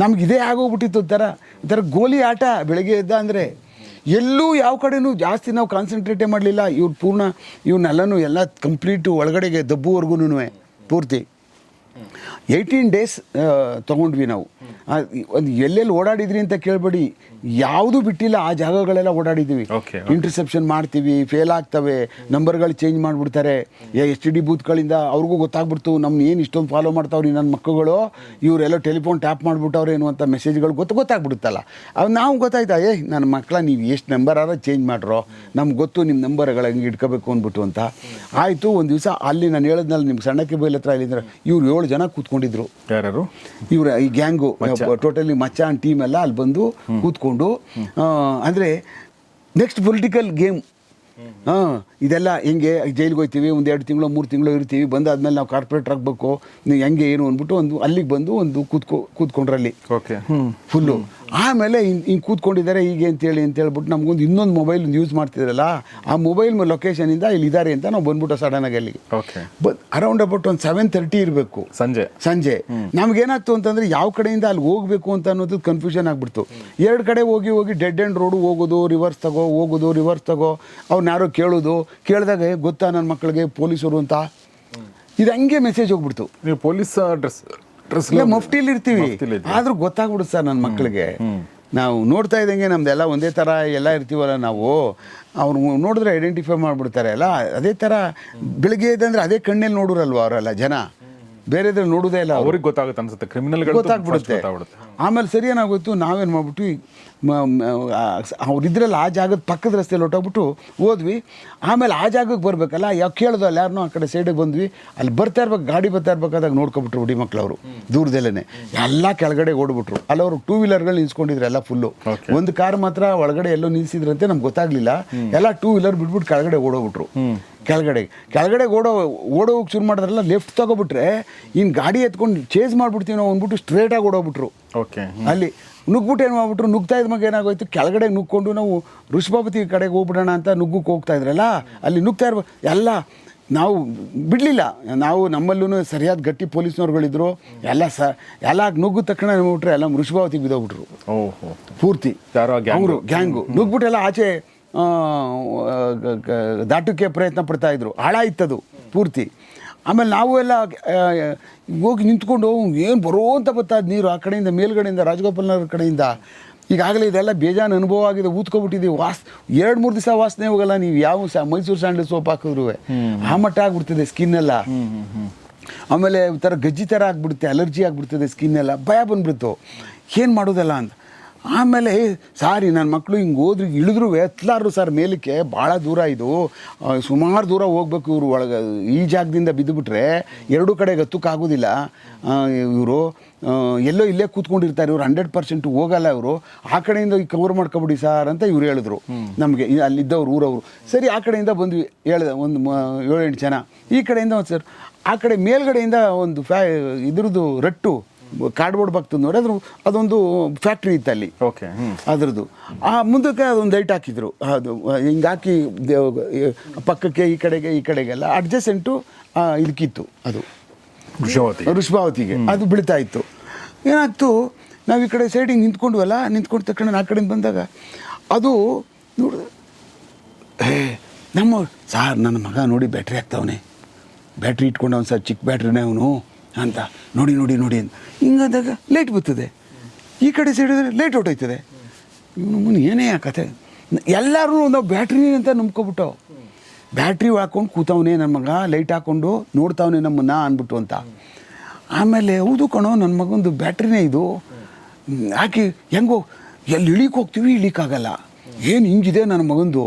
ನಮ್ಗೆ ಇದೇ ಆಗೋಗ್ಬಿಟ್ಟಿತ್ತು ಒಂಥರ ಒಂಥರ ಗೋಲಿ ಆಟ, ಬೆಳಗ್ಗೆ ಎದ್ದ ಅಂದರೆ. ಎಲ್ಲೂ ಯಾವ ಕಡೆನೂ ಜಾಸ್ತಿ ನಾವು ಕಾನ್ಸಂಟ್ರೇಟೇ ಮಾಡಲಿಲ್ಲ. ಇವ್ರು ಪೂರ್ಣ ಇವನ್ನೆಲ್ಲನೂ ಎಲ್ಲ ಕಂಪ್ಲೀಟು ಒಳಗಡೆಗೆ ದಬ್ಬುವರೆಗೂ ಪೂರ್ತಿ. ಏಯ್ಟೀನ್ ಡೇಸ್ ತೊಗೊಂಡ್ವಿ ನಾವು. ಅದು ಒಂದು ಎಲ್ಲೆಲ್ಲಿ ಓಡಾಡಿದ್ರಿ ಅಂತ ಕೇಳಬೇಡಿ. ಯಾವುದು ಬಿಟ್ಟಿಲ್ಲ ಆ ಜಾಗಗಳೆಲ್ಲ ಓಡಾಡಿದ್ದೀವಿ. ಇಂಟರ್ಸೆಪ್ಷನ್ ಮಾಡ್ತೀವಿ ಫೇಲ್ ಆಗ್ತವೆ ನಂಬರ್ಗಳು ಚೇಂಜ್ ಮಾಡಿಬಿಡ್ತಾರೆ. ಎಸ್ ಟಿ ಡಿ ಬೂತ್ಗಳಿಂದ ಅವ್ರಿಗೂ ಗೊತ್ತಾಗ್ಬಿಡ್ತು ನಮ್ಮ ಏನು ಇಷ್ಟೊಂದು ಫಾಲೋ ಮಾಡ್ತಾವ್ರಿ ನನ್ನ ಮಕ್ಕಳು ಇವರೆಲ್ಲ ಟೆಲಿಫೋನ್ ಟ್ಯಾಪ್ ಮಾಡಿಬಿಟ್ಟವ್ರೆ ಅಂತ ಮೆಸೇಜ್ಗಳು ಗೊತ್ತು ಗೊತ್ತಾಗ್ಬಿಡುತ್ತಲ್ಲ. ಅವು ನಾವು ಗೊತ್ತಾಯ್ತಾ ಏ ನನ್ನ ಮಕ್ಕಳ ನೀವು ಎಷ್ಟು ನಂಬರಾರ ಚೇಂಜ್ ಮಾಡ್ರೋ. ನಮ್ಗೆ ಗೊತ್ತು ನಿಮ್ಮ ನಂಬರ್ಗಳು ಹಂಗೆ ಇಟ್ಕೋಬೇಕು ಅಂದ್ಬಿಟ್ಟು ಅಂತ. ಆಯಿತು ಒಂದು ದಿವಸ ಅಲ್ಲಿ ನಾನು ಹೇಳಿದ್ನಲ್ಲ ನಿಮ್ಮ ಸಣ್ಣಕ್ಕೆ ಬೈಲ್ ಹತ್ರ ಇಲ್ಲಿಂದ್ರೆ ಇವ್ರು ಏಳು ಜನ ಕೂತ್ಕೊಂಡಿದ್ರು. ಯಾರು ಇವರ ಈ gang totally Maccha and team ಎಲ್ಲ ಅಲ್ಲಿ ಬಂದು ಕೂತ್ಕೊಂಡು ಅಂದರೆ ನೆಕ್ಸ್ಟ್ ಪೊಲಿಟಿಕಲ್ ಗೇಮ್ ಹಾಂ ಇದೆಲ್ಲ ಹೆಂಗೆ ಜೈಲಿಗೆ ಹೋಗ್ತೀವಿ ಒಂದು ಎರಡು ತಿಂಗಳು ಮೂರು ತಿಂಗಳು ಇರ್ತೀವಿ ಬಂದಾದ್ಮೇಲೆ ನಾವು ಕಾರ್ಪೊರೇಟ್ ಆಗಬೇಕು ನೀವು ಹೆಂಗೆ ಏನು ಅಂದ್ಬಿಟ್ಟು ಒಂದು ಅಲ್ಲಿಗೆ ಬಂದು ಒಂದು ಕೂತ್ಕೊ ಕೂತ್ಕೊಂಡ್ರಲ್ಲಿ. ಓಕೆ ಹ್ಞೂ ಫುಲ್ಲು ಆಮೇಲೆ ಹಿಂಗೆ ಹಿಂಗೆ ಕೂತ್ಕೊಂಡಿದ್ದಾರೆ ಹೀಗೆ ಅಂತೇಳಿ ಅಂತ ಹೇಳ್ಬಿಟ್ಟು ನಮಗೊಂದು ಇನ್ನೊಂದು ಮೊಬೈಲ್ ಯೂಸ್ ಮಾಡ್ತಿದ್ರಲ್ಲ ಆ ಮೊಬೈಲ್ ಲೊಕೇಶನಿಂದ ಇಲ್ಲಿ ಇದ್ದಾರೆ ಅಂತ ನಾವು ಬಂದ್ಬಿಟ್ಟು ಆಗಿ ಅಲ್ಲಿಗೆ. ಓಕೆ ಬ ಅರೌಂಡ್ ಅಬೌಟ್ ಒಂದು ಸೆವೆನ್ ತರ್ಟಿ ಇರಬೇಕು. ಸಂಜೆ. ಸಂಜೆ. ನಮ್ಗೇನಾಗ್ತು ಅಂತಂದ್ರೆ ಯಾವ ಕಡೆಯಿಂದ ಅಲ್ಲಿ ಹೋಗ್ಬೇಕು ಅಂತ ಅನ್ನೋದು ಕನ್ಫ್ಯೂಷನ್ ಆಗಿಬಿಡ್ತು. ಎರಡು ಕಡೆ ಹೋಗಿ ಹೋಗಿ ಡೆಡ್ ಆ್ಯಂಡ್ ರೋಡು ಹೋಗೋದು ರಿವರ್ಸ್ ತಗೋ ಹೋಗೋದು ರಿವರ್ಸ್ ತಗೋ ಅವ್ರನ್ನ ಯಾರೋ ಕೇಳೋದು. ಕೇಳಿದಾಗ ಗೊತ್ತಾ ನನ್ನ ಮಕ್ಕಳಿಗೆ ಪೊಲೀಸರು ಅಂತ? ಇದು ಹಂಗೆ ಮೆಸೇಜ್ ಹೋಗ್ಬಿಡ್ತು. ನೀವು ಪೊಲೀಸ್ ಡ್ರೆಸ್ ಡ್ರೆಸ್ ಇಲ್ಲ ಮಫ್ಟಿಲಿ ಇರ್ತೀವಿ. ಆದ್ರೂ ಗೊತ್ತಾಗ್ಬಿಡುತ್ತೆ ಸರ್ ನನ್ನ ಮಕ್ಕಳಿಗೆ ನಾವು ನೋಡ್ತಾ ಇದ್ದಂಗೆ ನಮ್ದೆಲ್ಲ ಒಂದೇ ಥರ ಎಲ್ಲ ಇರ್ತೀವಲ್ಲ ನಾವು ಅವ್ರು ನೋಡಿದ್ರೆ ಐಡೆಂಟಿಫೈ ಮಾಡಿಬಿಡ್ತಾರೆ. ಅಲ್ಲ ಅದೇ ಥರ ಬೆಳಿಗ್ಗೆ ಇದ್ದಂದ್ರೆ ಅದೇ ಕಣ್ಣಲ್ಲಿ ನೋಡೋರಲ್ವ ಅವರೆಲ್ಲ ಜನ? ಬೇರೆದ್ರೆ ನೋಡೋದೇ ಇಲ್ಲ ಅವ್ರು. ಅವ್ರಿಗೆ ಗೊತ್ತಾಗುತ್ತೆ ಅನ್ಸುತ್ತೆ. ಕ್ರಿಮಿನಲ್ ಗೊತ್ತಾಗ್ಬಿಡುತ್ತೆ. ಗೊತ್ತಾಗ್ಬಿಡುತ್ತೆ. ಆಮೇಲೆ ಸರಿ ಏನಾಗೋಯ್ತು ನಾವೇನು ಮಾಡ್ಬಿಟ್ಟು ಅವ್ರಿದ್ರಲ್ಲ ಆ ಜಾಗದ ಪಕ್ಕದ ರಸ್ತೆಯಲ್ಲಿ ಹೊಟ್ಟೋಗ್ಬಿಟ್ಟು ಹೋದ್ವಿ. ಆಮೇಲೆ ಆ ಜಾಗಕ್ಕೆ ಬರಬೇಕಲ್ಲ ಯಾವ ಅಲ್ಲಿ ಯಾರನ್ನೋ ಆ ಕಡೆ ಸೈಡಿಗೆ ಬಂದ್ವಿ. ಅಲ್ಲಿ ಬರ್ತಾ ಇರ್ಬೇಕು ಗಾಡಿ ಬರ್ತಾ ಇರ್ಬೇಕಾದಾಗ ನೋಡ್ಕೊಬಿಟ್ರು ಹುಡಿ ಅವರು ದೂರದಲ್ಲೇ ಎಲ್ಲ ಕೆಳಗಡೆ ಓಡ್ಬಿಟ್ರು. ಅಲ್ಲಿ ಅವರು ಟೂ ವೀಲರ್ಗಳು ನಿಲ್ಸ್ಕೊಂಡಿದ್ರು ಎಲ್ಲ ಫುಲ್ಲು ಒಂದು ಕಾರ್ ಮಾತ್ರ ಒಳಗಡೆ ಎಲ್ಲೋ ನಿಲ್ಸಿದ್ರಂತೆ ನಮ್ಗೆ ಗೊತ್ತಾಗ್ಲಿಲ್ಲ. ಎಲ್ಲ ಟೂ ವೀಲರ್ ಬಿಟ್ಬಿಟ್ಟು ಕೆಳಗಡೆ ಓಡೋಗ್ಬಿಟ್ರು. ಕೆಳಗಡೆ ಕೆಳಗಡೆ ಓಡೋ ಓಡೋಗಿ ಶುರು ಮಾಡಿದ್ರಲ್ಲ ಲೆಫ್ಟ್ ತಗೋಬಿಟ್ರೆ ಇನ್ನು ಗಾಡಿ ಎತ್ಕೊಂಡು ಚೇಸ್ ಮಾಡಿಬಿಡ್ತೀವಿ ನಾವು ಅಂದ್ಬಿಟ್ಟು ಸ್ಟ್ರೇಟಾಗಿ ಓಡೋಗ್ಬಿಟ್ರು. ಓಕೆ ಅಲ್ಲಿ ನುಗ್ಬಿಟ್ಟು ಏನು ಮಾಡ್ಬಿಟ್ರು? ನುಗ್ತಾ ಇದ್ದ ಮಗ ಏನಾಗೋಯ್ತು? ಕೆಳಗಡೆ ನುಗ್ಕೊಂಡು ನಾವು ಋಷಭಾಪತಿ ಕಡೆಗೆ ಹೋಗ್ಬಿಡೋಣ ಅಂತ ನುಗ್ಗಕ್ಕೆ ಹೋಗ್ತಾ ಇದ್ರಲ್ಲ ಅಲ್ಲಿ ನುಗ್ತಾ ಇರ್ಬೋ ಎಲ್ಲ ನಾವು ಬಿಡಲಿಲ್ಲ. ನಾವು ನಮ್ಮಲ್ಲೂ ಸರಿಯಾದ ಗಟ್ಟಿ ಪೊಲೀಸ್ನವ್ರುಗಳಿದ್ರು. ಎಲ್ಲ ಸ ಎಲ್ಲ ನುಗ್ಗು ತಕ್ಷಣ ನೋಡ್ಬಿಟ್ರೆ ಎಲ್ಲ ವೃಷಭಾವತಿಗೆ ಬಿದ್ದೋಗ್ಬಿಟ್ರು. ಓಹೋ. ಪೂರ್ತಿ? ಅವರು ಗ್ಯಾಂಗು. ನುಗ್ಬಿಟ್ಟೆಲ್ಲ ಆಚೆ ದಾಟಕ್ಕೆ ಪ್ರಯತ್ನ ಪಡ್ತಾ ಇದ್ರು. ಹಾಳಾಯ್ತದು ಪೂರ್ತಿ. ಆಮೇಲೆ ನಾವು ಎಲ್ಲ ಹೋಗಿ ನಿಂತ್ಕೊಂಡು ಏನು ಬರೋ ಅಂತ ಬರ್ತಾ ಇದ್ ನೀರು ಆ ಕಡೆಯಿಂದ ಮೇಲ್ಗಡೆಯಿಂದ ರಾಜಗೋಪಾಲ್ನವ್ರ ಕಡೆಯಿಂದ. ಈಗಾಗಲೇ ಇದೆಲ್ಲ ಬೇಜಾನ ಅನುಭವ ಆಗಿದೆ ಊದ್ಕೊಬಿಟ್ಟಿದ್ದೀವಿ. ವಾಸ್ ಎರಡು ಮೂರು ದಿವಸ ವಾಸನೆ ಹೋಗಲ್ಲ ನೀವು. ಯಾವ ಸ ಮೈಸೂರು ಸ್ಯಾಂಡಲ್ ಸೋಪ್ ಹಾಕಿದ್ರು. ಆ ಮಟ್ಟ ಆಗ್ಬಿಡ್ತದೆ ಸ್ಕಿನ್ ಎಲ್ಲ. ಆಮೇಲೆ ಒಂಥರ ಗಜ್ಜಿ ಥರ ಆಗ್ಬಿಡುತ್ತೆ ಅಲರ್ಜಿ ಆಗ್ಬಿಡ್ತದೆ ಸ್ಕಿನ್ ಎಲ್ಲ. ಭಯ ಬಂದ್ಬಿಡ್ತು. ಏನು ಮಾಡೋದಲ್ಲ ಅಂತ. ಆಮೇಲೆ "ಏ, ಸಾರಿ ನನ್ನ ಮಕ್ಕಳು ಹಿಂಗೆ ಹೋದ್ರು ಇಳಿದ್ರು ಎತ್ತಲಾರು ಸರ್ ಮೇಲಕ್ಕೆ ಭಾಳ ದೂರ ಇದು. ಸುಮಾರು ದೂರ ಹೋಗ್ಬೇಕು ಇವರು ಒಳಗೆ. ಈ ಜಾಗದಿಂದ ಬಿದ್ದುಬಿಟ್ರೆ ಎರಡೂ ಕಡೆಗೆ ಗತ್ತಕ್ಕಾಗೋದಿಲ್ಲ ಇವರು ಎಲ್ಲೋ ಇಲ್ಲೇ ಕೂತ್ಕೊಂಡಿರ್ತಾರೆ ಇವರು ಹಂಡ್ರೆಡ್ ಪರ್ಸೆಂಟ್ ಹೋಗಲ್ಲ ಇವರು. ಆ ಕಡೆಯಿಂದ ಕವರ್ ಮಾಡ್ಕೊಬಿಡಿ ಸರ್ ಅಂತ ಇವ್ರು ಹೇಳಿದ್ರು. ನಮಗೆ ಅಲ್ಲಿದ್ದವ್ರು ಊರವರು. ಸರಿ ಆ ಕಡೆಯಿಂದ ಬಂದ್ವಿ ಹೇಳ್ದೆ ಒಂದು ಮ- ಏಳೆಂಟು ಜನ. ಈ ಕಡೆಯಿಂದ ಒಂದು ಸರ್ ಆ ಕಡೆ ಮೇಲ್ಗಡೆಯಿಂದ ಒಂದು ಫ್ಯಾ ಇದ್ರದ್ದು ರಟ್ಟು ಕಾರ್ಡ್ಬೋರ್ಡ್ ಭಕ್ತದವ್ರೆ ನೋಡಿ ಅದ್ರ ಅದೊಂದು ಫ್ಯಾಕ್ಟ್ರಿ ಇತ್ತು ಅಲ್ಲಿ ಓಕೆ ಅದ್ರದು ಅದ್ರದ್ದು. ಆ ಮುಂದಕ್ಕೆ ಅದೊಂದು ಲೈಟ್ ಹಾಕಿದ್ರು. ಅದು ಹಿಂಗೆ ಹಾಕಿ ಪಕ್ಕಕ್ಕೆ ಈ ಕಡೆಗೆ ಈ ಕಡೆಗೆಲ್ಲ ಅಡ್ಜಸೆಂಟು ಇದಕ್ಕಿತ್ತು ಅದು. ವೃಷಭಾವತಿ ಋಷಭಾವತಿಗೆ ಅದು ಬೀಳ್ತಾ ಇತ್ತು. ಏನಾಗ್ತು ನಾವು ಈ ಕಡೆ ಸೈಡಿಗೆ ನಿಂತ್ಕೊಂಡ್ವಲ್ಲ ನಿಂತ್ಕೊಂಡ ತಕ್ಷಣ ಆ ಕಡೆಯಿಂದ ಬಂದಾಗ ಅದು ನೋಡ ನಮ್ಮ ಸಾರ್ ನನ್ನ ಮಗ ನೋಡಿ ಬ್ಯಾಟ್ರಿ ಹಾಕ್ತಾವನೆ. ಬ್ಯಾಟ್ರಿ ಇಟ್ಕೊಂಡವನು ಸರ್ ಚಿಕ್ಕ ಬ್ಯಾಟ್ರಿನೇ ಅವನು ಅಂತ. ನೋಡಿ ನೋಡಿ ನೋಡಿ ಅಂತ. ಹಿಂಗಾದಾಗ ಲೈಟ್ ಬರ್ತದೆ. ಈ ಕಡೆ ಸೈಡಿದ್ರೆ ಲೈಟ್ ಹೊಟ್ಟೋಯ್ತದೆ ಇವನು ಏನೇ ಆ ಕತೆ. ಎಲ್ಲರೂ ಒಂದು ಬ್ಯಾಟ್ರಿ ಅಂತ ನಂಬ್ಕೊಬಿಟ್ಟು ಬ್ಯಾಟ್ರಿ ಹಾಕೊಂಡು ಕೂತವನೇ ನನ್ನ ಮಗ ಲೈಟ್ ಹಾಕ್ಕೊಂಡು ನೋಡ್ತಾವನೆ ನಮ್ಮನ್ನ ಅಂದ್ಬಿಟ್ಟು ಅಂತ. ಆಮೇಲೆ ಹೌದು ಕಣೋ ನನ್ನ ಮಗಂದು ಬ್ಯಾಟ್ರಿನೇ ಇದು. ಹಾಕಿ ಹೆಂಗೋ ಎಲ್ಲಿ ಇಳಿಕ್ ಹೋಗ್ತೀವಿ ಇಳಿಕಾಗಲ್ಲ ಏನು ಹಿಂಗಿದೆ ನನ್ನ ಮಗಂದು?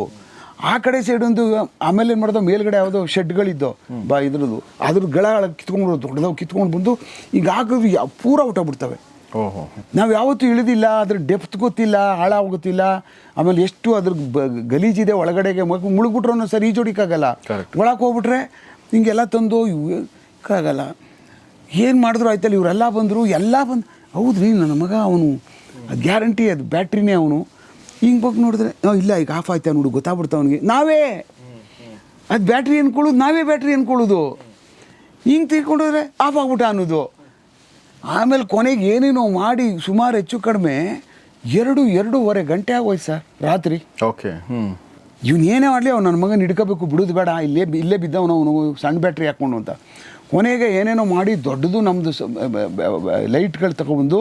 ಆ ಕಡೆ ಸೈಡ್ ಒಂದು ಆಮೇಲೆ ಏನು ಮಾಡ್ದೋ ಮೇಲ್ಗಡೆ ಯಾವುದೋ ಶೆಡ್ಗಳಿದ್ದೋ ಬಾ ಇದ್ರದ್ದು ಅದ್ರ ಗಳ ಕಿತ್ಕೊಂಡು ದೊಡ್ಡದಾವ್ ಕಿತ್ಕೊಂಡು ಬಂದು ಈಗ ಹಾಕಿದ್ರು ಯಾವ ಪೂರ ಹೊಟ್ಟೋಗ್ಬಿಡ್ತವೆ ಓಹೋ. ನಾವು ಯಾವತ್ತೂ ಇಳಿದಿಲ್ಲ ಅದ್ರ ಡೆಪ್ತ್ ಗೊತ್ತಿಲ್ಲ ಆಳ ಗೊತ್ತಿಲ್ಲ ಆಮೇಲೆ ಎಷ್ಟು ಅದ್ರ ಬ- ಗಲೀಜಿದೆ ಒಳಗಡೆಗೆ ಮಗು ಸರ್ ಸರಿ ಈಜೋಡಿಕ್ಕಾಗಲ್ಲ ಒಳಕ್ಕೆ ಒಳಗೆ ಹೋಗ್ಬಿಟ್ರೆ ಹಿಂಗೆಲ್ಲ ತಂದು ಆಗಲ್ಲ ಏನು ಮಾಡಿದ್ರು ಆಯ್ತಲ್ಲ ಇವರೆಲ್ಲ ಬಂದರು ಎಲ್ಲ ಬಂದು ಹೌದ್ರಿ ನನ್ನ ಮಗ ಅವನು. ಅದು ಗ್ಯಾರಂಟಿ ಅದು ಬ್ಯಾಟ್ರಿನೇ ಅವನು. ಹಿಂಗೆ ಬಗ್ಗೆ ನೋಡಿದ್ರೆ "ಆ, ಇಲ್ಲ ಈಗ ಆಫ್ ಆಯ್ತಾ ನೋಡು ಗೊತ್ತಾಗ್ಬಿಡ್ತಾ ಅವನಿಗೆ. ನಾವೇ ಅದು ಬ್ಯಾಟ್ರಿ ಅನ್ಕೊಳ್ಳೋದು ನಾವೇ ಬ್ಯಾಟ್ರಿ ಅನ್ಕೊಳ್ಳೋದು. ಹಿಂಗೆ ತಿಳ್ಕೊಂಡೋದ್ರೆ ಆಫ್ ಆಗ್ಬಿಟ್ಟ ಅನ್ನೋದು. ಆಮೇಲೆ ಕೊನೆಗೆ ಏನೇನೋ ಮಾಡಿ ಸುಮಾರು ಹೆಚ್ಚು ಕಡಿಮೆ ಎರಡು ಎರಡೂವರೆ ಗಂಟೆ ಆಗೋಯ್ತು ಸರ್ ರಾತ್ರಿ. ಓಕೆ ಹ್ಞೂ ಇವ್ನು ಏನೇ ಮಾಡಲಿ ಅವ್ನು ನನ್ನ ಮಗನ ಹಿಡ್ಕೋಬೇಕು ಬಿಡೋದು ಬೇಡ ಇಲ್ಲೇ ಇಲ್ಲೇ ಬಿದ್ದವನು ಅವನು ಸಣ್ಣ ಬ್ಯಾಟ್ರಿ ಹಾಕ್ಕೊಂಡು ಅಂತ. ಕೊನೆಗೆ ಏನೇನೋ ಮಾಡಿ ದೊಡ್ಡದು ನಮ್ಮದು ಲೈಟ್ಗಳು ತಗೊಬಂದು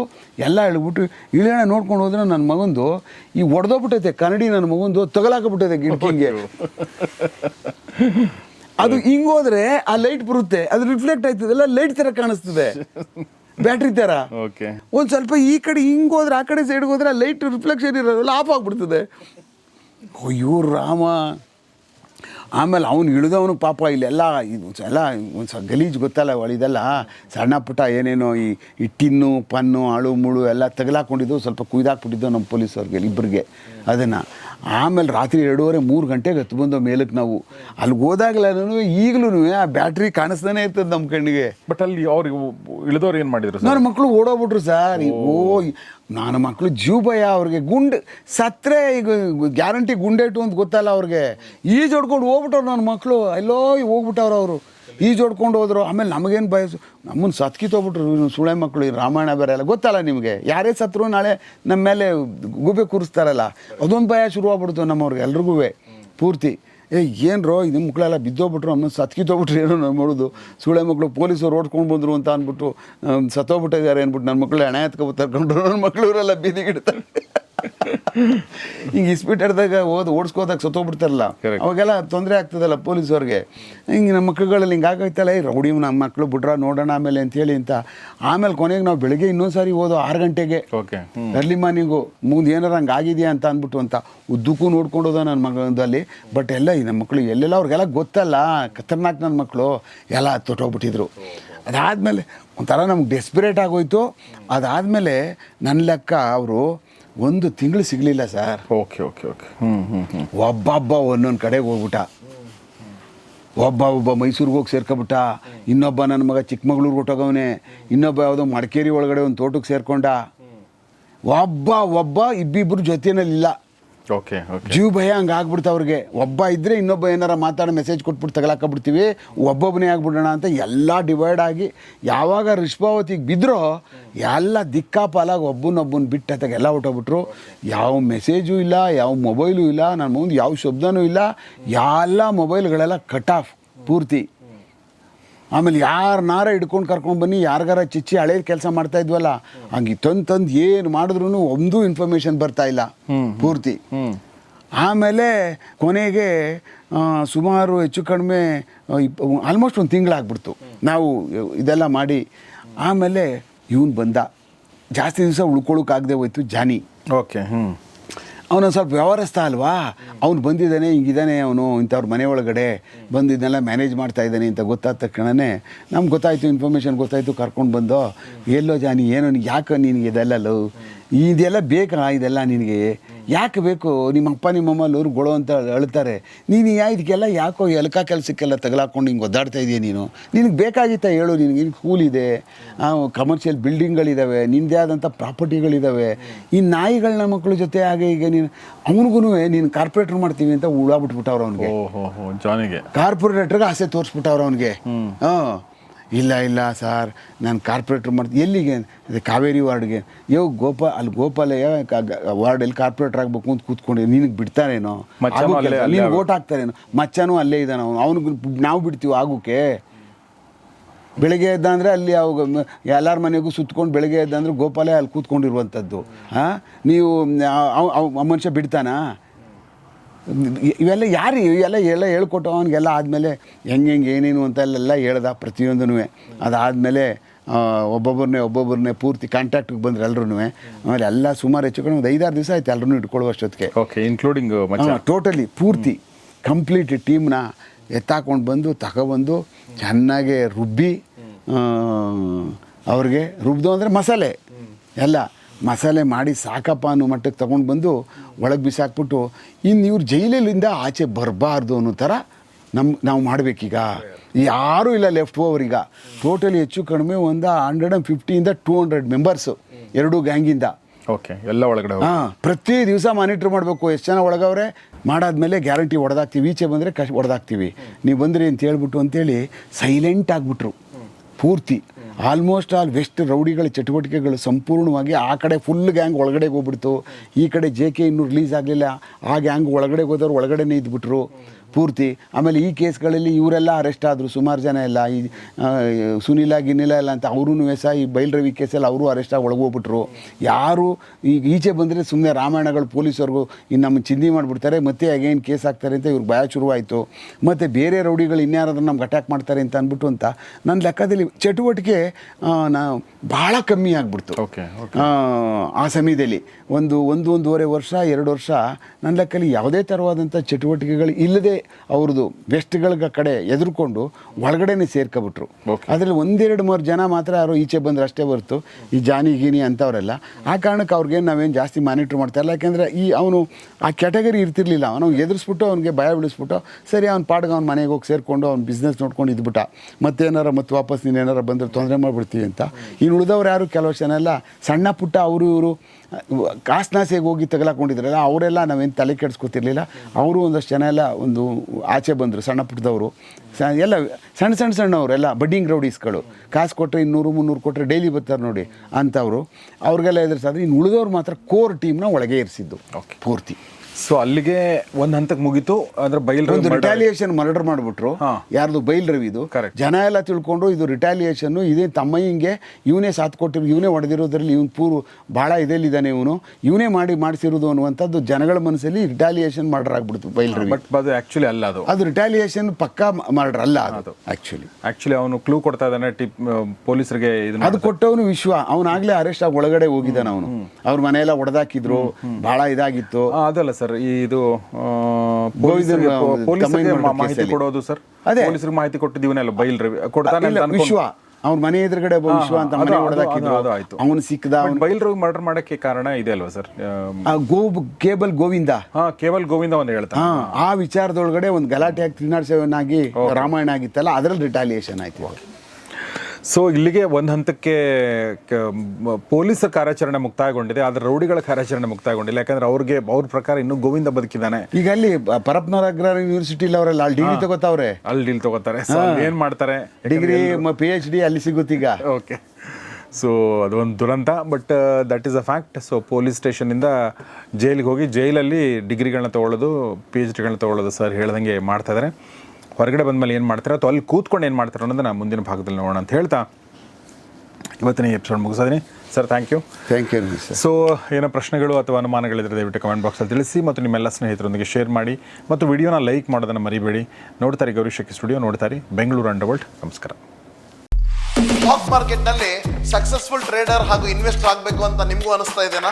ಎಲ್ಲ ಹೇಳ್ಬಿಟ್ಟು ಇಳಿಯೋಣ ನೋಡ್ಕೊಂಡು ಹೋದ್ರೆ ನನ್ನ ಮಗಂದು ಈ ಒಡೆದೋಗ್ಬಿಟ್ಟೈತೆ ಕನ್ನಡಿ ನನ್ನ ಮಗಂದು ತಗಲಾಕಬಿಟ್ಟೈತೆ ಗಿಡ್ಕಿಂಗೆ ಅದು ಹಿಂಗೋದ್ರೆ ಆ ಲೈಟ್ ಬರುತ್ತೆ ಅದು ರಿಫ್ಲೆಕ್ಟ್ ಆಯ್ತದಲ್ಲ ಲೈಟ್ ಥರ ಕಾಣಿಸ್ತದೆ. ಬ್ಯಾಟ್ರಿ ಥರ ಓಕೆ. ಒಂದು ಸ್ವಲ್ಪ ಈ ಕಡೆ ಹಿಂಗೋದ್ರೆ ಆ ಕಡೆ ಸೈಡ್ಗೆ ಹೋದ್ರೆ ಲೈಟ್ ರಿಫ್ಲೆಕ್ಷನ್ ಇರೋದಲ್ಲ ಆಫ್ ಆಗ್ಬಿಡ್ತದೆ. ಅಯ್ಯೋ ರಾಮ. ಆಮೇಲೆ ಅವ್ನು ಇಳಿದವನು ಪಾಪ ಇಲ್ಲೆಲ್ಲ ಇದು ಎಲ್ಲ ಒಂದು ಸ ಗಲೀಜು ಗೊತ್ತಲ್ಲ ಒಳಿದೆಲ್ಲ ಸಣ್ಣ ಪುಟ್ಟ ಏನೇನೋ ಈ ಹಿಟ್ಟಿನ್ನು ಟಿನ್ನು ಪನ್ನು, ಅಳು, ಮುಳು ಎಲ್ಲ ತಗಲಾಕೊಂಡಿದ್ದು ಸ್ವಲ್ಪ ಕುಯ್ದಾಕ್ಬಿಟ್ಟಿದ್ದು ನಮ್ಮ ಪೊಲೀಸವ್ರಿಗೆ ಇಬ್ಬರಿಗೆ ಅದನ್ನು. ಆಮೇಲೆ ರಾತ್ರಿ ಎರಡೂವರೆ ಮೂರು ಗಂಟೆಗೆ ಹತ್ತು ಬಂದೋ ಮೇಲಕ್ಕೆ ನಾವು ಅಲ್ಲಿಗೆ ಹೋದಾಗಲೂ ಈಗಲೂ ಆ ಬ್ಯಾಟ್ರಿ ಕಾಣಿಸ್ತಾನೆ ಇರ್ತದೆ ನಮ್ಮ ಕಣ್ಣಿಗೆ. ಬಟ್ ಅಲ್ಲಿ ಅವ್ರಿಗೆ ಇಳಿದವ್ರು ಏನು ಮಾಡಿದ್ರು ನನ್ನ ಮಕ್ಕಳು ಓಡೋಗ್ಬಿಟ್ರು ಸರ್. ಓ. ನನ್ನ ಮಕ್ಕಳು ಜೀವ ಭಯ ಅವ್ರಿಗೆ. ಗುಂಡ್ ಸತ್ರೆ ಈಗ ಗ್ಯಾರಂಟಿ ಗುಂಡೇಟು ಅಂತ ಗೊತ್ತಲ್ಲ ಅವ್ರಿಗೆ. ಈಜು ಹೊಡ್ಕೊಂಡು ಹೋಗ್ಬಿಟ್ಟವ್ರು ನನ್ನ ಮಕ್ಕಳು ಎಲ್ಲೋ ಹೋಗ್ಬಿಟ್ಟವ್ರು ಅವರು. ಈಜು ಹೊಡ್ಕೊಂಡು ಹೋದ್ರು, ಆಮೇಲೆ ನಮಗೇನು ಬಯಸು ನಮ್ಮನ್ನು ಸತ್ಕಿತೋಗ್ಬಿಟ್ರು ಸುಳೆ ಮಕ್ಕಳು ಈ ರಾಮಾಯಣ ಬೇರೆ ಎಲ್ಲ ಗೊತ್ತಲ್ಲ ನಿಮಗೆ? ಯಾರೇ ಸತ್ರು ನಾಳೆ ನಮ್ಮ ಮೇಲೆ ಗುಬೆ ಕೂರಿಸ್ತಾರಲ್ಲ, ಅದೊಂದು ಭಯ ಶುರುವಾಗ್ಬಿಡ್ತು ನಮ್ಮವ್ರಿಗೆ ಎಲ್ರಿಗೂ ಪೂರ್ತಿ. ಏ, ಏನ್ರೋ, ಇದು ಮಕ್ಕಳೆಲ್ಲ ಬಿದ್ದೋಗ್ಬಿಟ್ರು ಅಮ್ಮ ಸತ್ಕಿತ್ತೋಗ್ಬಿಟ್ರು ಏನೋ ನಾನು ನೋಡೋದು. ಸುಳೆ ಮಕ್ಕಳು ಪೊಲೀಸರು ಓಡ್ಕೊಂಡು ಬಂದರು ಅಂತ ಅಂದ್ಬಿಟ್ಟು ಸತ್ತೋಗ್ಬಿಟ್ಟಿದ್ದಾರೆ ಅಂದ್ಬಿಟ್ಟು ನನ್ನ ಮಕ್ಕಳು ಹಣ ಎತ್ಕೊಬ ತರ್ಕೊಂಡ್ರು ನನ್ನ ಮಕ್ಕಳು ಇವರೆಲ್ಲ ಬೀದಿಗಿಡ್ತಾರೆ. ಹಿಂಗೆ ಇಸ್ಪೀಟ್ ಹಿಡ್ದಾಗ ಓದ್ ಓಡಿಸ್ಕೋದಾಗ ಸತ್ತೋಗ್ಬಿಡ್ತಾರಲ್ಲ. ಅವಾಗೆಲ್ಲ ತೊಂದರೆ ಆಗ್ತದಲ್ಲ ಪೊಲೀಸವ್ರಿಗೆ. ಹಿಂಗೆ ನಮ್ಮ ಮಕ್ಕಳುಗಳಲ್ಲಿ ಹಿಂಗೆ ಆಗೋಯ್ತಲ್ಲ ಈ ರೌಡಿ ನಮ್ಮ ಮಕ್ಕಳು ಬಿಡ್ರ ನೋಡೋಣ ಆಮೇಲೆ ಅಂತೇಳಿ ಅಂತ. ಆಮೇಲೆ ಕೊನೆಗೆ ನಾವು ಬೆಳಗ್ಗೆ ಇನ್ನೊಂದು ಸಾರಿ ಓದೋ ಆರು ಗಂಟೆಗೆ. ಓಕೆ. ಅರ್ಲಿ ಮಾರ್ನಿಂಗು ಮುಂದೆ ಏನಾರ ಹಂಗೆ ಆಗಿದೆಯಾ ಅಂತ ಅಂದ್ಬಿಟ್ಟು ಅಂತ ಉದ್ದಕ್ಕೂ ನೋಡ್ಕೊಂಡೋದ ಹೋದ ನನ್ನ ಮಗದಲ್ಲಿ ಬಟ್ ಎಲ್ಲ ಈ ನಮ್ಮ ಮಕ್ಕಳು ಎಲ್ಲೆಲ್ಲ ಅವ್ರಿಗೆಲ್ಲ ಗೊತ್ತಲ್ಲ ಖತರ್ನಾಕ್ ನನ್ನ ಮಕ್ಕಳು ಎಲ್ಲ ತೊಟ್ಟೋಗ್ಬಿಟ್ಟಿದ್ರು. ಅದಾದಮೇಲೆ ಒಂಥರ ನಮ್ಗೆ ಡೆಸ್ಪಿರೇಟ್ ಆಗೋಯ್ತು. ಅದಾದಮೇಲೆ ನನ್ನ ಲೆಕ್ಕ ಅವರು ಒಂದು ತಿಂಗಳು ಸಿಗಲಿಲ್ಲ ಸರ್. ಓಕೆ ಓಕೆ ಓಕೆ ಹ್ಞೂ ಹ್ಞೂ ಹ್ಞೂ ಒಬ್ಬೊಬ್ಬ ಒಂದೊಂದು ಕಡೆಗೆ ಹೋಗ್ಬಿಟ್ಟ. ಒಬ್ಬ ಒಬ್ಬ ಮೈಸೂರಿಗೆ ಹೋಗಿ ಸೇರ್ಕೊಬಿಟ್ಟ. ಇನ್ನೊಬ್ಬ ನನ್ನ ಮಗ ಚಿಕ್ಕಮಗಳೂರಿಗೆ ಹೊಟ್ಟೋಗವನೆ ಇನ್ನೊಬ್ಬ ಯಾವುದೋ ಮಡಿಕೇರಿ ಒಳಗಡೆ ಒಂದು ತೋಟಕ್ಕೆ ಸೇರ್ಕೊಂಡ. ಒಬ್ಬ ಒಬ್ಬ ಇಬ್ಬಿಬ್ರು ಜೊತೆಯಲ್ಲಿಲ್ಲ ಓಕೆ ಜೀವ ಭಯ ಹಂಗೆ ಆಗ್ಬಿಡ್ತು ಅವ್ರಿಗೆ. ಒಬ್ಬ ಇದ್ದರೆ ಇನ್ನೊಬ್ಬ ಏನಾರ ಮಾತಾಡೋ ಮೆಸೇಜ್ ಕೊಟ್ಬಿಟ್ಟು ಬಿಡ್ತೀವಿ ಒಬ್ಬೊಬ್ಬನೇ ಆಗ್ಬಿಡೋಣ ಅಂತ ಎಲ್ಲ ಡಿವೈಡ್ ಆಗಿ ಯಾವಾಗ ರಿಷ್ಪಾವತಿಗೆ ಬಿದ್ದರೋ ಎಲ್ಲ ದಿಕ್ಕಾಪಾಲಾಗಿ ಒಬ್ಬನೊಬ್ಬನ ಬಿಟ್ಟು ಅತ್ತಾಗ ಎಲ್ಲ ಹೊಟ್ಟೋಗ್ಬಿಟ್ರು ಯಾವ ಮೆಸೇಜು ಇಲ್ಲ, ಯಾವ ಮೊಬೈಲು ಇಲ್ಲ ನನ್ನ ಮುಂದೆ ಯಾವ ಶಬ್ದನೂ ಇಲ್ಲ. ಎಲ್ಲ ಮೊಬೈಲ್ಗಳೆಲ್ಲ ಕಟ್ ಆಫ್ ಪೂರ್ತಿ. ಆಮೇಲೆ ಯಾರನ್ನಾರ ಹಿಡ್ಕೊಂಡು ಕರ್ಕೊಂಡು ಬನ್ನಿ ಯಾರಿಗಾರ ಚಿಚ್ಚಿ ಹಳೇದು ಕೆಲಸ ಮಾಡ್ತಾ ಇದ್ವಲ್ಲ ಹಂಗೆ ತಂದು ತಂದು ಏನು ಮಾಡಿದ್ರು ಒಂದು ಇನ್ಫಾರ್ಮೇಷನ್ ಬರ್ತಾ ಇಲ್ಲ ಪೂರ್ತಿ. ಆಮೇಲೆ ಕೊನೆಗೆ ಸುಮಾರು ಹೆಚ್ಚು ಕಡಿಮೆ ಆಲ್ಮೋಸ್ಟ್ ಒಂದು ತಿಂಗಳಾಗ್ಬಿಡ್ತು. ನಾವು ಇದೆಲ್ಲ ಮಾಡಿ ಆಮೇಲೆ ಇವನು ಬಂದ. ಜಾಸ್ತಿ ದಿವಸ ಉಳ್ಕೊಳ್ಳೋಕ್ಕಾಗದೆ ಹೋಯ್ತು ಜಾನಿ. ಓಕೆ ಹ್ಞೂ ಅವನು ಸ್ವಲ್ಪ ವ್ಯವಹಾರಸ್ಥ ಅಲ್ವಾ? ಅವ್ನು ಬಂದಿದ್ದಾನೆ, ಹಿಂಗಿದ್ದಾನೆ ಅವನು, ಇಂಥವ್ರ ಮನೆ ಒಳಗಡೆ ಬಂದಿದ್ದನ್ನೆಲ್ಲ ಮ್ಯಾನೇಜ್ ಮಾಡ್ತಾ ಇದ್ದಾನೆ ಅಂತ ಗೊತ್ತಾದ ತಕ್ಷಣವೇ ನಮ್ಗೆ ಗೊತ್ತಾಯಿತು ಇನ್ಫಾರ್ಮೇಷನ್ ಗೊತ್ತಾಯಿತು, ಕರ್ಕೊಂಡು ಬಂದು, ಎಲ್ಲೋ ಜಾನಿ, ಏನೋ ಯಾಕೆ ನಿನಗೆ ಇದೆಲ್ಲ ಲವ್ ಇದೆಲ್ಲ ಬೇಕಾ ಇದೆಲ್ಲ ನಿನಗೆ? ಯಾಕೆ ಬೇಕು? ನಿಮ್ಮ ಅಪ್ಪ ನಿಮ್ಮಮ್ಮ ಲೂರು ಗೊಳು ಅಂತ ಅಳ್ತಾರೆ ನೀನು ಯಾ ಇದಕ್ಕೆಲ್ಲ ಯಾಕೋ ಎಲ್ಕ ಕೆಲಸಕ್ಕೆಲ್ಲ ತಗಲಾಕೊಂಡು ಹಿಂಗೆ ಒದ್ದಾಡ್ತಾ ಇದೆಯಾ ನೀನು? ನಿನಗೆ ಬೇಕಾಗಿತ್ತ ಹೇಳು ನಿನಗೆ ಇನ್ನು ಸ್ಕೂಲ್ ಇದೆ ಕಮರ್ಷಿಯಲ್ ಬಿಲ್ಡಿಂಗ್ಗಳಿದ್ದಾವೆ ನಿಂದೇ ಆದಂಥ ಪ್ರಾಪರ್ಟಿಗಳಿದ್ದಾವೆ ಈ ನಾಯಿಗಳನ್ನ ಮಕ್ಕಳ ಜೊತೆ ಹಾಗೆ ಈಗ ನೀನು ಅವನಿಗೂ ನೀನು ಕಾರ್ಪೊರೇಟ್ರ್ ಮಾಡ್ತೀವಿ ಅಂತ ಉಳಾಬಿಟ್ಬಿಟ್ಟವ್ರು ಅವನಿಗೆ. ಜಾನಿಗೆ. ಕಾರ್ಪೊರೇಟ್ರಿಗೆ ಆಸೆ ತೋರಿಸ್ಬಿಟ್ಟವ್ರು ಅವನಿಗೆ. ಹಾಂ. ಇಲ್ಲ ಇಲ್ಲ ಸರ್ ನಾನು ಕಾರ್ಪೊರೇಟ್ರ್ ಮಾಡ್ತೀನಿ ಎಲ್ಲಿಗೆ? ಅದೇ ಕಾವೇರಿ ವಾರ್ಡ್ಗೆ. ಯೋ ಗೋಪಾಲ್ ಅಲ್ಲಿ ಗೋಪಾಲಯ್ಯ ವಾರ್ಡಲ್ಲಿ ಕಾರ್ಪೊರೇಟ್ರ್ ಆಗಬೇಕು ಅಂತ ಕೂತ್ಕೊಂಡು. ನಿನಗೆ ಬಿಡ್ತಾರೇನೋ ನೀನು ಓಟ್ ಹಾಕ್ತಾರೇನೋ? ಮಚ್ಚನೂ ಅಲ್ಲೇ ಇದ್ದಾನೆ ಅವನು. ಅವ್ನಿಗೆ ನಾವು ಬಿಡ್ತೀವಿ ಆಗೋಕೆ. ಬೆಳಗ್ಗೆ ಎದ್ದ ಅಂದರೆ ಅಲ್ಲಿ ಅವಾಗ ಎಲ್ಲರ ಮನೆಗೂ ಸುತ್ತಕೊಂಡು ಬೆಳಗ್ಗೆ ಎದ್ದ ಅಂದರೆ ಗೋಪಾಲೆ ಅಲ್ಲಿ ಕೂತ್ಕೊಂಡಿರುವಂಥದ್ದು ಹಾಂ? ನೀವು ಆ- ಮನುಷ್ಯ ಬಿಡ್ತಾನಾ? ಇವೆಲ್ಲ ಯಾರು ಇವೆಲ್ಲ ಎಲ್ಲ ಹೇಳ್ಕೊಟ್ಟು ಅವನಿಗೆಲ್ಲ ಆದಮೇಲೆ ಹೆಂಗೆ ಹೆಂಗೆ ಏನೇನು ಅಂತಲ್ಲೆಲ್ಲ ಹೇಳ್ದ ಪ್ರತಿಯೊಂದೂ ಅದಾದಮೇಲೆ ಒಬ್ಬೊಬ್ಬರನ್ನೇ ಒಬ್ಬೊಬ್ಬರನ್ನೇ ಪೂರ್ತಿ ಕಾಂಟ್ಯಾಕ್ಟ್ಗೆ ಬಂದ್ರೆ ಎಲ್ಲರೂ ಆಮೇಲೆ ಎಲ್ಲ ಸುಮಾರು ಹೆಚ್ಚು ಕಡೆ ಒಂದು ಐದಾರು ದಿವಸ ಆಯ್ತು ಎಲ್ಲರೂ ಇಟ್ಕೊಳ್ಳುವಷ್ಟೊತ್ತಿಗೆ ಓಕೆ ಇನ್ಕ್ಲೂಡಿಂಗ್ ಟೋಟಲಿ ಪೂರ್ತಿ ಕಂಪ್ಲೀಟ್ ಟೀಮ್ನ ಎತ್ತಾಕೊಂಡು ಬಂದು ತಗೊಬಂದು ಚೆನ್ನಾಗೆ ರುಬ್ಬಿ ಅವ್ರಿಗೆ ರುಬ್ಬಿದು ಅಂದರೆ ಮಸಾಲೆ. ಎಲ್ಲ. ಮಸಾಲೆ ಮಾಡಿ ಸಾಕಪ್ಪ ಅನ್ನೋ ಮಟ್ಟಕ್ಕೆ ತೊಗೊಂಡು ಬಂದು ಒಳಗೆ ಬಿಸಾಕ್ಬಿಟ್ಟು ಇನ್ನು ಇವ್ರು ಜೈಲಲ್ಲಿಂದ ಆಚೆ ಬರಬಾರ್ದು ಅನ್ನೋ ಥರ ನಮ್ಮ ನಾವು ಮಾಡಬೇಕೀಗ. ಯಾರೂ ಇಲ್ಲ ಲೆಫ್ಟ್ ಓವರ್ ಈಗ. ಟೋಟಲಿ ಹೆಚ್ಚು ಕಡಿಮೆ ಒಂದು ಹಂಡ್ರೆಡ್ ಆ್ಯಂಡ್ ಫಿಫ್ಟಿಯಿಂದ ಟೂ ಹಂಡ್ರೆಡ್ ಮೆಂಬರ್ಸು ಎರಡೂ ಗ್ಯಾಂಗಿಂದ. ಓಕೆ ಎಲ್ಲ ಒಳಗಡೆ. ಹಾಂ ಪ್ರತಿ ದಿವಸ ಮಾನಿಟ್ರ್ ಮಾಡಬೇಕು. ಎಷ್ಟು ಜನ ಒಳಗವ್ರೆ? ಮಾಡಾದ್ಮೇಲೆ ಗ್ಯಾರಂಟಿ ಹೊಡೆದಾಕ್ತೀವಿ ಈಚೆ ಬಂದರೆ ಕಷ್ಟ ಹೊಡೆದಾಕ್ತೀವಿ ನೀವು ಬಂದ್ರಿ ಅಂತ ಹೇಳ್ಬಿಟ್ಟು ಅಂತೇಳಿ ಸೈಲೆಂಟ್ ಆಗಿಬಿಟ್ರು. ಪೂರ್ತಿ. ಆಲ್ಮೋಸ್ಟ್ ಆಲ್ ವೆಸ್ಟ್ ರೌಡಿಗಳ ಚಟುವಟಿಕೆಗಳು ಸಂಪೂರ್ಣವಾಗಿ ಆ ಕಡೆ ಫುಲ್ ಗ್ಯಾಂಗ್ ಒಳಗಡೆ ಹೋಗ್ಬಿಡ್ತು. ಈ ಕಡೆ ಜೆ ಕೆ ಇನ್ನೂ ರಿಲೀಸ್ ಆಗಲಿಲ್ಲ. ಆ ಗ್ಯಾಂಗ್ ಒಳಗಡೆ ಹೋದವ್ರು ಒಳಗಡೆನೇ ಇದ್ಬಿಟ್ರು. ಪೂರ್ತಿ. ಆಮೇಲೆ ಈ ಕೇಸ್ಗಳಲ್ಲಿ ಇವರೆಲ್ಲ ಅರೆಸ್ಟ್ ಆದರು. ಸುಮಾರು ಜನ ಎಲ್ಲ ಈ ಸುನಿಲ ಗಿನಿಲ ಎಲ್ಲ ಅಂತ ಅವರು ಸಹ ಈ ಬೈಲ್ ರವಿ ಕೇಸಲ್ಲಿ ಅವರು ಅರೆಸ್ಟ್ ಆಗಿ ಒಳಗೆ ಹೋಗ್ಬಿಟ್ರು ಯಾರು ಈಗ ಈಚೆ ಬಂದರೆ ಸುಮ್ಮನೆ ರಾಮಾಯಣಗಳು ಪೊಲೀಸವ್ರಿಗೂ ಇನ್ನು ನಮ್ಮ ಚಿಂದಿ ಮಾಡಿಬಿಡ್ತಾರೆ. ಮತ್ತೆ ಅಗೇನ್ ಕೇಸ್ ಹಾಕ್ತಾರೆ ಅಂತ ಇವ್ರಿಗೆ ಭಯ ಶುರುವಾಯಿತು. ಮತ್ತು ಬೇರೆ ರೌಡಿಗಳು ಇನ್ಯಾರಾದ್ರೂ ನಮ್ಗೆ ಅಟ್ಯಾಕ್ ಮಾಡ್ತಾರೆ ಅಂತ ಅಂದ್ಬಿಟ್ಟು ಅಂತ ನನ್ನ ಲೆಕ್ಕದಲ್ಲಿ ಚಟುವಟಿಕೆ ನಾ ಭಾಳ ಕಮ್ಮಿ ಆಗಿಬಿಡ್ತು. ಓಕೆ ಆ, ಸಮಯದಲ್ಲಿ. ಒಂದು ಒಂದು ಒಂದೂವರೆ ವರ್ಷ ಎರಡು ವರ್ಷ ನನ್ನ ಲೆಕ್ಕಲ್ಲಿ ಯಾವುದೇ ಥರವಾದಂಥ ಚಟುವಟಿಕೆಗಳು ಇಲ್ಲದೆ ಅವ್ರದ್ದು ವೆಸ್ಟ್ಗಳ ಕಡೆ ಎದುರ್ಕೊಂಡು ಒಳಗಡೆನೆ ಸೇರ್ಕೊಬಿಟ್ರು. ಅದರಲ್ಲಿ ಒಂದೆರಡು ಮೂರು ಜನ ಮಾತ್ರ ಯಾರೋ ಈಚೆ ಬಂದ್ರೆ ಅಷ್ಟೇ ಬರ್ತು ಈ ಜಾನಿ ಗೀನಿ ಅಂಥವರೆಲ್ಲ ಆ ಕಾರಣಕ್ಕೆ ಅವ್ರಿಗೇನು ನಾವೇನು ಜಾಸ್ತಿ ಮಾನಿಟ್ರ್ ಮಾಡ್ತಾ ಇಲ್ಲ. ಯಾಕೆಂದರೆ ಈ ಅವನು ಆ ಕ್ಯಾಟಗರಿ ಇರ್ತಿರ್ಲಿಲ್ಲ. ಅವನು ಎದುರಿಸ್ಬಿಟ್ಟು ಅವ್ನಿಗೆ ಭಯ ಬಿಡಿಸ್ಬಿಟ್ಟು ಸರಿ ಅವ್ನ ಪಾಡ್ಗೆ ಅವ್ನ ಮನೆಗೆ ಹೋಗಿ ಸೇರಿಕೊಂಡು ಅವ್ನ ಬಿಸ್ನೆಸ್ ನೋಡ್ಕೊಂಡು ಇದ್ಬಿಟ್ಟ. ಮತ್ತೇನಾರ ಮತ್ತೆ ವಾಪಸ್ ನೀನು ಏನಾರ ಬಂದ್ರೆ ತೊಂದರೆ ಮಾಡಿಬಿಡ್ತೀವಿ ಅಂತ ಇನ್ನು ಉಳಿದವ್ರು ಯಾರು? ಕೆಲವು ಜನ ಎಲ್ಲ ಸಣ್ಣ ಪುಟ್ಟ ಅವರು ಇವರು. ಕಾಸ್ನಾಸೆಗೆ ಹೋಗಿ ತಗಲಾಕೊಂಡಿದ್ರಲ್ಲ ಅವರೆಲ್ಲ ನಾವೇನು ತಲೆ ಕೆಡಿಸ್ಕೊತಿರ್ಲಿಲ್ಲ. ಅವರು ಒಂದಷ್ಟು ಜನ ಎಲ್ಲ ಒಂದು ಆಚೆ ಬಂದರು ಸಣ್ಣ ಪುಟ್ಟದವರು ಸ ಎಲ್ಲ ಸಣ್ಣ ಸಣ್ಣ ಸಣ್ಣವರೆಲ್ಲ ಬಡ್ಡಿಂಗ್ ರೌಡೀಸ್ಗಳು. ಕಾಸು ಕೊಟ್ಟರೆ ಇನ್ನೂರು ಮುನ್ನೂರು ಕೊಟ್ಟರೆ ಡೈಲಿ ಬರ್ತಾರೆ ನೋಡಿ ಅಂಥವ್ರು ಅವ್ರಿಗೆಲ್ಲ ಎದುರಿಸಾದ್ರೆ ಇನ್ನು ಉಳಿದವ್ರು ಮಾತ್ರ ಕೋರ್ ಟೀಮ್ನ ಒಳಗೆ ಇರಿಸಿದ್ದು ಓಕೆ ಪೂರ್ತಿ. ಸೊ ಅಲ್ಲಿಗೆ ಒಂದ್ ಹಂತಕ್ಕೆ ಮುಗೀತು. ಅಂದ್ರೆ ಬೈಲ್ ರವಿ ರಿಟಾಲಿಯೇಷನ್ ಮರ್ಡರ್ ಮಾಡ್ಬಿಟ್ರು. ಯಾರ್ದು ಬೈಲ್ ರವಿ ಇದು. ಜನ ಎಲ್ಲ ತಿಳ್ಕೊಂಡು ಇದು ರಿಟಾಲಿಯೇಷನ್ ಇದೇ ತಮ್ಮಯ್ಯಂಗೆ ಇವನೇ ಸಾಥ್ ಕೊಟ್ಟಿರೋ ಇವನೇ ಹೊಡೆದಿರೋದ್ರಲ್ಲಿ ಇವನು ಪೂರು ಭಾಳ ಇದೆಲ್ಲಿದ್ದಾನೆ ಇವನು. ಇವನೇ ಮಾಡಿ ಮಾಡಿಸಿರೋದು ಅನ್ನುವಂಥದ್ದು ಜನಗಳ ಮನಸ್ಸಲ್ಲಿ ರಿಟಾಲಿಯೇಷನ್ ಮರ್ಡರ್ ಆಗ್ಬಿಡ್ತು ಬೈಲ್ ರವಿ. ಬಟ್ ಅದು ಆಕ್ಚುಲಿ ಅಲ್ಲ ಅದು. ಅದು ರಿಟಾಲಿಯೇಷನ್ ಪಕ್ಕಾ ಮರ್ಡರ್ ಅಲ್ಲ ಅದು ಆ್ಯಕ್ಚುಲಿ ಆಕ್ಚುಲಿ ಅವನು ಕ್ಲೂ ಕೊಡ್ತಾ ಇದ್ದಾನೆ ಟಿಪ್ ಪೊಲೀಸರಿಗೆ ಅದು ಕೊಟ್ಟವನು ವಿಶ್ವ. ಅವನಾಗ್ಲೇ ಅರೆಸ್ಟ್ ಆಗಿ ಒಳಗಡೆ ಹೋಗಿದ್ದಾನೆ ಅವನು. ಅವ್ರ ಮನೆಯೆಲ್ಲ ಹೊಡೆದಾಕಿದ್ರು ಭಾಳ ಇದಾಗಿತ್ತು. ಅದಲ್ಲ ಸರ್ ಈ ಇದು ಗೋವಿಂದನ್ ಪೊಲೀಸರಿಗೆ ಮರ್ಡರ್ ಮಾಹಿತಿ. ಕೊಡೋದು ಸರ್. ಅದೇ. ಪೊಲೀಸರಿಗೆ ಮಾಹಿತಿ ಕೊಟ್ಟಿದ್ದೀವನಲ್ಲ ಬೈಲ್ ರವಿ ಕೊಡ್ತಾನೆ ಇಲ್ಲ ಅಂತ ಅನ್ಕೊಂಡು- ವಿಶ್ವ. ಅವ್ನ ಮನೆ ಎದುರುಗಡೆ ಒಬ್ಬ ವಿಶ್ವ ಅಂತ ಅದು- ಮನೆ ಅದು- ಹೊಡೆದಾಕಿದ್ರು. ಅದು ಆಯ್ತು. ಅವನು ಸಿಕ್ಕದ ಬೈಲ್ ರವಿ ಮರ್ಡರ್ ಮಾಡಕ್ಕೆ ಕಾರಣ ಇದೆ ಅಲ್ವಾ ಸರ್? ಆ ಗೋ ಕೇಬಲ್ ಗೋವಿಂದ. ಹಾ ಕೇವಲ್ ಗೋವಿಂದ ಒಂದು ಹೇಳ್ತಾನೆ. ಹಾ ಆ ವಿಚಾರದೊಳಗಡೆ ಒಂದು ಗಲಾಟೆ ಆಗಿ ತ್ರೀ ನಾಟ್ ಸೆವೆನ್ ಆಗಿ ರಾಮಾಯಣ ಆಗಿತ್ತಲ್ಲ ಅದರಲ್ಲಿ ರಿಟಾಲಿಯೇಷನ್ ಆಯ್ತು. ಸೊ ಇಲ್ಲಿಗೆ ಒಂದು ಹಂತಕ್ಕೆ ಪೊಲೀಸ್ ಪೊಲೀಸರ ಕಾರ್ಯಾಚರಣೆ ಮುಕ್ತಾಯಗೊಂಡಿದೆ ಆದ್ರೆ ರೌಡಿಗಳ ಕಾರ್ಯಾಚರಣೆ ಮುಕ್ತಾಯಗೊಂಡಿಲ್ಲ. ಯಾಕಂದ್ರೆ ಅವ್ರಿಗೆ ಅವ್ರ ಪ್ರಕಾರ ಇನ್ನೂ ಗೋವಿಂದ ಬದುಕಿದ್ದಾನೆ. ಈಗ ಅಲ್ಲಿ ಪರಪ್ನವರ ಅಗ್ರಹಾರ ಯೂನಿವರ್ಸಿಟಿಲಿ ಅವರೆಲ್ಲ ಅಲ್ಲಿ ಡಿಗ್ರಿ ತಗೋತಾವ್ರೆ? ಅಲ್ಲಿ ಡೀಲ್ ತಗೋತಾರೆ. ಸೊ ಏನ್ ಮಾಡ್ತಾರೆ? ಡಿಗ್ರಿ ಪಿ ಎಚ್ ಡಿ ಅಲ್ಲಿ ಸಿಗುತ್ತೀಗ. ಓಕೆ ಸೊ ಅದೊಂದು ದುರಂತ but that is a fact so police ಸ್ಟೇಷನಿಂದ ಜೈಲಿಗೆ ಹೋಗಿ ಜೈಲಲ್ಲಿ ಡಿಗ್ರಿಗಳನ್ನ ತಗೊಳ್ಳೋದು ಪಿ ಎಚ್ ಡಿಗಳನ್ನ ತಗೊಳ್ಳೋದು ಸರ್ ಹೇಳ್ದಂಗೆ ಮಾಡ್ತಾ ಇದ್ದಾರೆ ಹೊರಗಡೆ ಬಂದಮೇಲೆ ಏನು ಮಾಡ್ತಾರೆ? ಅಥವಾ ಅಲ್ಲಿ ಕೂತ್ಕೊಂಡು ಏನು ಮಾಡ್ತಾರೆ ನಾನು ಮುಂದಿನ ಭಾಗದಲ್ಲಿ ನೋಡೋಣ ಅಂತ ಹೇಳ್ತಾ ಇವತ್ತಿನ episode ಮುಗಿಸೋದಿನಿ sir thank you thank you sir so ಏನೋ ಪ್ರಶ್ನೆಗಳು ಅಥವಾ ಅನುಮಾನಗಳಿದ್ರೆ ದಯವಿಟ್ಟು ಕಮೆಂಟ್ ಬಾಕ್ಸಲ್ಲಿ ತಿಳಿಸಿ ಮತ್ತು ನಿಮ್ಮೆಲ್ಲ ಸ್ನೇಹಿತರೊಂದಿಗೆ ಶೇರ್ ಮಾಡಿ ಮತ್ತು ವಿಡಿಯೋನ ಲೈಕ್ ಮಾಡೋದನ್ನು ಮರಿಬೇಡಿ. ನೋಡ್ತಾರೆ ಗೌರಿ ಶಕ್ತಿ ಸ್ಟುಡಿಯೋ ನೋಡ್ತಾರೆ ಬೆಂಗಳೂರು ಅಂಡರ್ ವರ್ಲ್ಡ್ ನಮಸ್ಕಾರ ಸ್ಟಾಕ್ ಮಾರ್ಕೆಟ್ನಲ್ಲಿ ಸಕ್ಸಸ್ಫುಲ್ ಟ್ರೇಡರ್ ಹಾಗೂ ಇನ್ವೆಸ್ಟರ್ ಆಗಬೇಕು ಅಂತ ನಿಮಗೂ ಅನಿಸ್ತಾ ಇದೆನಾ?